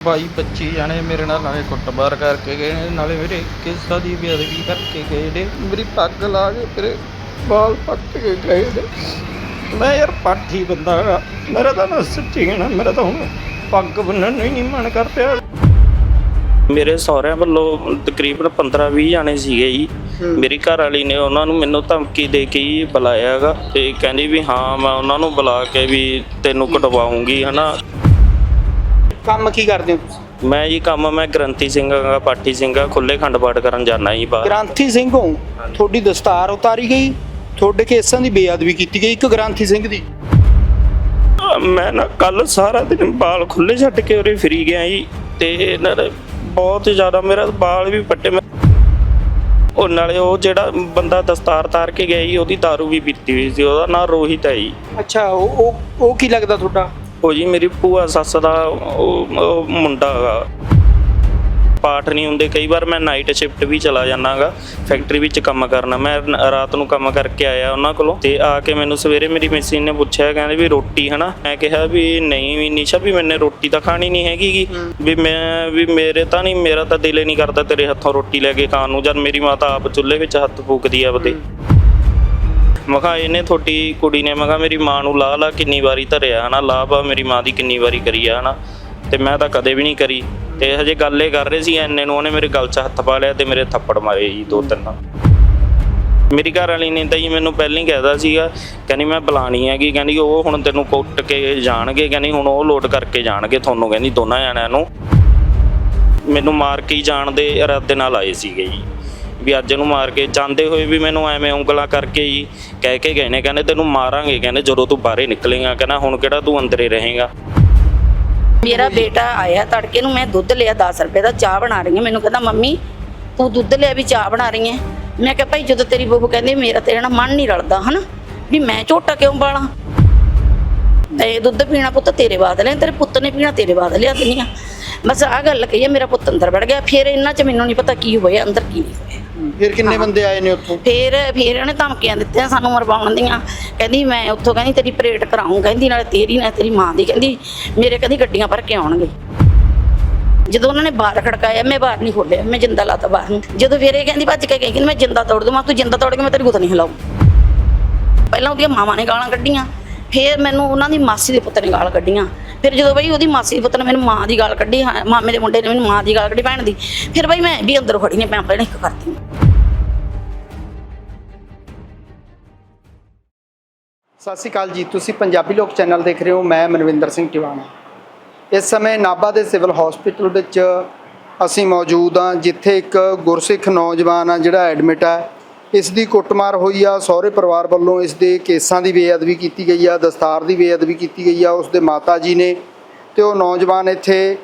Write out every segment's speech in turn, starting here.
ਬਾਈ 25 ਜਾਣੇ ਮੇਰੇ ਨਾਲ ਨਾਲੇ ਕੁੱਟਮਾਰ ਕਰਕੇ ਗਏ ਨੇ ਨਾਲੇ ਮੇਰੇ ਕਿਸਾ ਦੀ ਬੇਅਦਬੀ ਕਰਕੇ ਗਏ ਨੇ। ਮੇਰੀ ਪੱਗ ਲਾ ਕੇ ਮੇਰੇ ਵਾਲ ਪੱਟ ਕੇ ਗਏ ਨੇ। ਮੈਂ ਯਾਰ ਪਾਠੀ ਬੰਦਾ ਮੇਰਾ ਤਾਂ ਨਾ ਸੱਚੀ ਕਹਿਣਾ ਮੇਰਾ ਤਾਂ ਹੁਣ ਪੱਗ ਬੰਨਣ ਨੂੰ ਹੀ ਨਹੀਂ ਮਨ ਕਰ ਪਿਆ ਮੇਰੇ ਸਹੁਰਿਆਂ ਵੱਲੋਂ ਤਕਰੀਬਨ 15-20 ਜਾਣੇ ਸੀਗੇ ਜੀ। ਮੇਰੀ ਘਰ ਵਾਲੀ ਨੇ ਉਹਨਾਂ ਨੂੰ ਮੈਨੂੰ ਧਮਕੀ ਦੇ ਕੇ ਹੀ ਬੁਲਾਇਆ ਹੈਗਾ ਤੇ ਕਹਿੰਦੀ ਵੀ ਹਾਂ ਮੈਂ ਉਹਨਾਂ ਨੂੰ ਬੁਲਾ ਕੇ ਵੀ ਤੈਨੂੰ ਕਟਵਾਉਂਗੀ ਹਨਾ। ਕੰਮ ਕੀ ਕਰਦੇ ਹੋ ਤੁਸੀਂ? ਮੈਂ ਜੀ ਕੰਮ ਮੈਂ ਗ੍ਰੰਥੀ ਸਿੰਘ ਹਾਂ ਪਾਠੀ ਸਿੰਘ ਖੁੱਲੇ ਖੰਡ ਪਾਠ ਕਰਨ ਜਾਣਾ ਜੀ ਬਾਹਰ। ਗ੍ਰਾਂਥੀ ਸਿੰਘ ਹੋ? ਤੁਹਾਡੀ ਦਸਤਾਰ ਉਤਾਰੀ ਗਈ? ਤੁਹਾਡੇ ਕੇਸਾਂ ਦੀ ਬੇਅਦਬੀ ਕੀਤੀ ਗਈ? ਇੱਕ ਗ੍ਰਾਂਥੀ ਸਿੰਘ ਦੀ। ਮੈਂ ਨਾ ਕੱਲ ਸਾਰਾ ਦਿਨ ਬਾਲ ਖੁੱਲੇ ਛੱਡ ਕੇ ਉਰੇ ਫਿਰੀ ਗਿਆ ਜੀ ਤੇ ਇਹਨਾਂ ਨੇ ਬਹੁਤ ਜ਼ਿਆਦਾ ਮੇਰਾ ਬਾਲ ਵੀ ਪੱਟੇ ਮੈਂ। ਉਹ ਨਾਲੇ ਉਹ ਜਿਹੜਾ ਬੰਦਾ ਦਸਤਾਰ ਤਾਰ ਕੇ ਗਿਆ ਜੀ ਉਹਦੀ दारू ਵੀ ਪੀਤੀ ਹੋਈ ਸੀ ਉਹਦਾ ਨਾਂ ਰੋਹਿਤ ਹੈ ਜੀ। ਅੱਛਾ ਉਹ ਉਹ ਉਹ ਕੀ ਲੱਗਦਾ ਤੁਹਾਡਾ? ਉਹ ਜੀ ਮੇਰੀ ਭੂਆ ਸੱਸ ਦਾ ਉਹ ਮੁੰਡਾ ਹੈਗਾ। ਪਾਠ ਨਹੀਂ ਹੁੰਦੇ ਕਈ ਵਾਰ ਮੈਂ ਨਾਈਟ ਸ਼ਿਫਟ ਵੀ ਚਲਾ ਜਾਣਾਗਾ ਫੈਕਟਰੀ ਵਿੱਚ ਕੰਮ ਕਰਨਾ। ਮੈਂ ਰਾਤ ਨੂੰ ਕੰਮ ਕਰਕੇ ਆਇਆ ਉਹਨਾਂ ਕੋਲੋਂ ਤੇ ਆ ਕੇ ਮੈਨੂੰ ਸਵੇਰੇ ਮੇਰੀ ਮਿਸੀ ਨੇ ਪੁੱਛਿਆ ਕਹਿੰਦੇ ਵੀ ਰੋਟੀ ਹਨਾ? ਮੈਂ ਕਿਹਾ ਵੀ ਨਹੀਂ ਵੀ ਨਿਸ਼ਾ ਵੀ ਮੈਨੇ ਰੋਟੀ ਤਾਂ ਖਾਣੀ ਨਹੀਂ ਹੈਗੀ। ਵੀ ਮੈਂ ਵੀ ਮੇਰੇ ਤਾਂ ਨਹੀਂ ਮੇਰਾ ਤਾਂ ਦਿਲ ਹੀ ਨਹੀਂ ਕਰਦਾ ਤੇਰੇ ਹੱਥੋਂ ਰੋਟੀ ਲੈ ਕੇ ਖਾਣ ਨੂੰ ਜਦ ਮੇਰੀ ਮਾਤਾ ਆਪ ਚੁੱਲ੍ਹੇ ਵਿੱਚ ਹੱਥ ਫੂਕਦੀ ਆ ਆਪਦੇ। ਮੈਂ ਕਿਹਾ ਇਹਨੇ ਤੁਹਾਡੀ ਕੁੜੀ ਨੇ, ਮੈਂ ਕਿਹਾ ਮੇਰੀ ਮਾਂ ਨੂੰ ਲਾ ਲਾ ਕਿੰਨੀ ਵਾਰੀ ਧਰਿਆ, ਹਨਾ? ਲਾਭਾ ਮੇਰੀ ਮਾਂ ਦੀ ਕਿੰਨੀ ਵਾਰੀ ਕਰੀ ਆ, ਹਨਾ? ਤੇ ਮੈਂ ਤਾਂ ਕਦੇ ਵੀ ਨਹੀਂ ਕਰੀ। ਤੇ ਹਜੇ ਗੱਲ ਇਹ ਕਰ ਰਹੇ ਸੀ, ਐਨੇ ਨੂੰ ਉਹਨੇ ਮੇਰੇ ਗਲ 'ਚ ਹੱਥ ਪਾ ਲਿਆ ਤੇ ਮੇਰੇ ਥੱਪੜ ਮਾਰੇ ਜੀ ਦੋ ਤਿੰਨ। ਮੇਰੀ ਘਰ ਵਾਲੀ ਨੇ ਤਾਂ ਜੀ ਮੈਨੂੰ ਪਹਿਲਾਂ ਹੀ ਕਹਿਦਾ ਸੀਗਾ, ਕਹਿੰਦੀ ਮੈਂ ਬੁਲਾਣੀ ਹੈਗੀ, ਕਹਿੰਦੀ ਉਹ ਹੁਣ ਤੈਨੂੰ ਕੁੱਟ ਕੇ ਜਾਣਗੇ, ਕਹਿੰਦੀ ਹੁਣ ਉਹ ਲੋਡ ਕਰਕੇ ਜਾਣਗੇ ਤੁਹਾਨੂੰ, ਕਹਿੰਦੀ ਦੋਨਾਂ ਜਣਿਆਂ ਨੂੰ। ਮੈਨੂੰ ਮਾਰ ਕੇ ਜਾਣ ਦੇ ਇਰਾਦੇ ਨਾਲ ਆਏ ਸੀਗੇ ਜੀ। ਵੀ ਅੱਜ ਨੂੰ ਮਾਰ ਕੇ ਜਾਂਦੇ ਹੋਏ ਵੀ ਮੈਨੂੰ ਐਵੇਂ ਉਂਗਲਾਂ ਕਰਕੇ ਹੀ ਕਹਿ ਕੇ ਗਏ ਨੇ, ਕਹਿੰਦੇ ਤੈਨੂੰ ਮਾਰਾਂਗੇ, ਕਹਿੰਦੇ ਜਦੋਂ ਤੂੰ ਬਾਹਰੇ ਨਿਕਲੇਗਾ, ਕਹਿੰਦਾ ਹੁਣ ਕਿਹੜਾ ਤੂੰ ਅੰਦਰੇ ਰਹੇਗਾ? ਮੇਰਾ ਬੇਟਾ ਆਇਆ ਤੜਕੇ ਨੂੰ, ਮੈਂ ਦੁੱਧ ਲਿਆ 10 ਰੁਪਏ ਦਾ ਚਾਹ ਬਣਾ ਰਹੀ ਹਾਂ। ਮੈਨੂੰ ਕਹਿੰਦਾ, ਮੰਮੀ, ਤੂੰ ਦੁੱਧ ਲਿਆ ਵੀ ਚਾਹ ਬਣਾ ਰਹੀ ਹੈ? ਮੈਂ ਕਿਹਾ, ਭਾਈ, ਜਦੋਂ ਤੇਰੀ ਬਹੂ ਕਹਿੰਦੀ, ਮੇਰਾ ਤੇਰੇ ਨਾਲ ਮਨ ਨਹੀਂ ਰਲਦਾ, ਹਨਾ? ਵੀ ਮੈਂ ਝੋਟਾ ਕਿਉਂ ਬਾਲਾਂ? ਤੇ ਦੁੱਧ ਪੀਣਾ ਪੁੱਤ ਤੇਰੇ ਬਾਦ ਲਿਆ, ਤੇਰੇ ਪੁੱਤ ਨੇ ਪੀਣਾ, ਤੇਰੇ ਬਾਦ ਲਿਆ ਦਿੰਦੀ ਆ ਬਸ ਆ ਗੱਲ ਕਹੀ ਮੇਰਾ ਪੁੱਤ ਅੰਦਰ ਵੜ ਗਿਆ। ਫਿਰ ਇਹਨਾਂ ਚ ਮੈਨੂੰ ਨਹੀਂ ਪਤਾ ਕੀ ਹੋਇਆ, ਅੰਦਰ ਕੀ ਨਹੀਂ ਫਿਰ ਕਿੰਨੇ ਬੰਦੇ ਆਏ ਨੇ ਉੱਥੋਂ? ਫਿਰ ਫਿਰ ਉਹਨੇ ਧਮਕੀਆਂ ਦਿੱਤੀਆਂ ਸਾਨੂੰ ਮਰਵਾਉਣ ਦੀਆਂ। ਕਹਿੰਦੀ ਮੈਂ ਉੱਥੋਂ ਕਹਿੰਦੀ ਤੇਰੀ ਪਰੇਡ ਕਰਾਉਂ ਕਹਿੰਦੀ ਨਾਲੇ ਤੇਰੀ ਨਾਲੇ ਤੇਰੀ ਮਾਂ ਦੀ। ਕਹਿੰਦੀ ਮੇਰੇ ਕਹਿੰਦੀ ਗੱਡੀਆਂ ਭਰ ਕੇ ਆਉਣਗੇ। ਜਦੋਂ ਉਹਨਾਂ ਨੇ ਬਾਹਰ ਖੜਕਾਇਆ ਮੈਂ ਬਾਹਰ ਨਹੀਂ ਖੋਲਿਆ। ਮੈਂ ਜਿੰਦਾ ਲਾਤਾ ਬਾਹਰ ਨੂੰ। ਜਦੋਂ ਫਿਰ ਇਹ ਕਹਿੰਦੀ ਭੱਜ ਕੇ ਗਈ ਕਿ ਮੈਂ ਜਿੰਦਾ ਤੋੜ ਦੂੰ ਮੈਂ ਤੂੰ ਜਿੰਦਾ ਤੋੜ ਕੇ ਮੈਂ ਤੇਰੀ ਗੁੱਤ ਨਹੀਂ ਹਿਲਾਉ ਪਹਿਲਾਂ ਉਹਦੀਆਂ ਮਾਵਾਂ ਨੇ ਗਾਲਾਂ ਕੱਢੀਆਂ। ਫਿਰ ਮੈਨੂੰ ਉਹਨਾਂ ਦੀ ਮਾਸੀ ਦੇ ਪੁੱਤ ਨੇ ਗਾਲ ਕੱਢੀਆਂ। ਫਿਰ ਜਦੋਂ ਬਈ ਉਹਦੀ ਮਾਸੀ ਦੇ ਪੁੱਤ ਨੇ ਮੈਨੂੰ ਮਾਂ ਦੀ ਗਾਲ ਕੱਢੀ ਮਾਮੇ ਦੇ ਮੁੰਡੇ ਨੇ ਮੈਨੂੰ ਮਾਂ ਦੀ ਗਾਲ ਕੱਢੀ ਭੈਣ ਦੀ। ਫਿਰ ਬਈ ਮੈਂ ਵੀ ਅੰਦਰ ਖੜੀ ਨੇ ਮੈਂ ਆਪਣੇ ਇੱਕ ਕਰਤੀ। ਸਤਿ ਸ਼੍ਰੀ ਅਕਾਲ ਜੀ, ਤੁਸੀਂ ਪੰਜਾਬੀ ਲੋਕ ਚੈਨਲ ਦੇਖ ਰਹੇ ਹੋ, ਮੈਂ ਮਨਵਿੰਦਰ ਸਿੰਘ ਟਿਵਾਣਾ। ਇਸ ਸਮੇਂ ਨਾਭਾ ਦੇ ਸਿਵਲ ਹਸਪੀਟਲ ਵਿੱਚ ਅਸੀਂ ਮੌਜੂਦ ਹਾਂ, ਜਿੱਥੇ ਇੱਕ ਗੁਰਸਿੱਖ ਨੌਜਵਾਨ ਆ, ਜਿਹੜਾ ਐਡਮਿਟ ਹੈ ਇਸ ਦੀ ਕੁੱਟਮਾਰ ਹੋਈ ਆ, ਸਹੁਰੇ ਪਰਿਵਾਰ ਵੱਲੋਂ ਇਸ ਦੇ ਕੇਸਾਂ ਦੀ ਬੇਅਦਬੀ ਕੀਤੀ ਗਈ ਆ, ਦਸਤਾਰ ਦੀ ਬੇਅਦਬੀ ਕੀਤੀ ਗਈ ਆ, ਉਸ ਦੇ ਮਾਤਾ ਜੀ ਨੇ। ਤੇ ਉਹ ਨੌਜਵਾਨ ਇੱਥੇ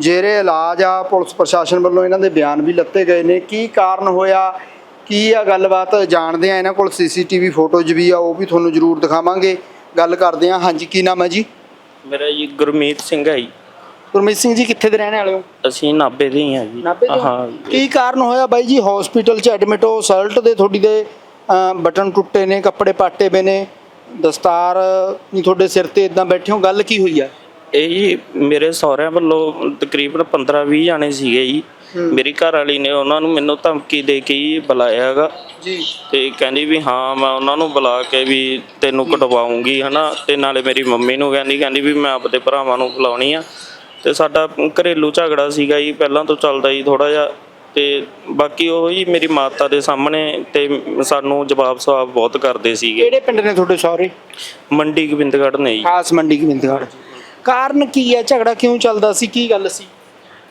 ਜੇਰੇ ਇਲਾਜ ਆ, ਪੁਲਿਸ ਪ੍ਰਸ਼ਾਸਨ ਵੱਲੋਂ ਇਹਨਾਂ ਦੇ ਬਿਆਨ ਵੀ ਲੱਤੇ ਗਏ ਨੇ। ਕੀ ਕਾਰਨ ਹੋਇਆ? ਕੀ ਆ ਗੱਲਬਾਤ? ਜਾਣਦੇ ਆ ਇਹਨਾਂ ਕੋਲ ਸੀਸੀਟੀਵੀ ਫੋਟੋਜ਼ ਵੀ ਆ ਉਹ ਵੀ ਤੁਹਾਨੂੰ ਜ਼ਰੂਰ ਦਿਖਾਵਾਂਗੇ। ਗੱਲ ਕਰਦੇ ਆ ਹਾਂਜੀ ਕੀ ਨਾਮ ਹੈ ਜੀ? ਮੇਰਾ ਜੀ ਗੁਰਮੀਤ ਸਿੰਘ ਹੈ ਜੀ। ਗੁਰਮੀਤ ਸਿੰਘ ਜੀ ਕਿੱਥੇ ਦੇ ਰਹਿਣ ਵਾਲੇ ਹੋ? ਅਸੀਂ ਨਾਭੇ ਦੇ ਹੀ ਹਾਂ ਜੀ। ਨਾਭੇ ਦੇ ਹੋ? ਕੀ ਕਾਰਨ ਹੋਇਆ ਬਾਈ ਜੀ? ਹਸਪੀਟਲ 'ਚ ਐਡਮਿਟ ਹੋ ਸਲਟ ਦੇ ਤੁਹਾਡੀ ਦੇ ਬਟਨ ਟੁੱਟੇ ਨੇ ਕੱਪੜੇ ਪਾਟੇ ਪਏ ਨੇ। ਦਸਤਾਰ ਨਹੀਂ ਤੁਹਾਡੇ ਸਿਰ ਤੇ ਇਦਾਂ ਬੈਠੇ ਹੋ? ਗੱਲ ਕੀ ਹੋਈ ਆ? ਇਹ ਜੀ ਮੇਰੇ ਸਹੁਰਿਆਂ ਵੱਲੋਂ ਤਕਰੀਬਨ 15-20 ਜਾਣੇ ਸੀਗੇ ਜੀ। ਮੇਰੀ ਘਰ ਵਾਲੀ ਨੇ ਉਹਨਾਂ ਨੂੰ ਮੈਨੂੰ ਧਮਕੀ ਦੇ ਕੇ ਹੀ ਬੁਲਾਇਆ ਹੈਗਾ। ਜੀ। ਤੇ ਕਹਿੰਦੀ ਵੀ ਹਾਂ ਮੈਂ ਉਹਨਾਂ ਨੂੰ ਬੁਲਾ ਕੇ ਵੀ ਤੈਨੂੰ ਕਟਵਾਉਂਗੀ ਹਨਾ। ਤੇ ਨਾਲੇ ਮੇਰੀ ਮੰਮੀ ਨੂੰ ਕਹਿੰਦੀ ਕਹਿੰਦੀ ਵੀ ਮੈਂ ਆਪਦੇ ਭਰਾਵਾਂ ਨੂੰ ਬੁਲਾਉਣੀ ਆ। ਤੇ ਸਾਡਾ ਘਰੇਲੂ ਝਗੜਾ ਸੀਗਾ ਜੀ ਪਹਿਲਾਂ ਤੋਂ ਚੱਲਦਾ ਜੀ ਥੋੜਾ ਜਿਹਾ। ਤੇ ਬਾਕੀ ਉਹ ਹੀ ਮੇਰੀ ਮਾਤਾ ਦੇ ਸਾਹਮਣੇ ਤੇ ਸਾਨੂੰ ਜਵਾਬ ਸਵਾਬ ਬਹੁਤ ਕਰਦੇ ਸੀਗੇ। ਕਿਹੜੇ ਪਿੰਡ ਨੇ ਤੁਹਾਡੇ ਸਹੁਰੇ? ਮੰਡੀ ਗੋਬਿੰਦਗੜ੍ਹ ਨੇ ਜੀ। ਖਾਸ ਮੰਡੀ ਗੋਬਿੰਦਗੜ੍ਹ। ਕਾਰਨ ਕੀ ਹੈ? ਝਗੜਾ ਕਿਉਂ ਚੱਲਦਾ ਸੀ? ਕੀ ਗੱਲ ਸੀ?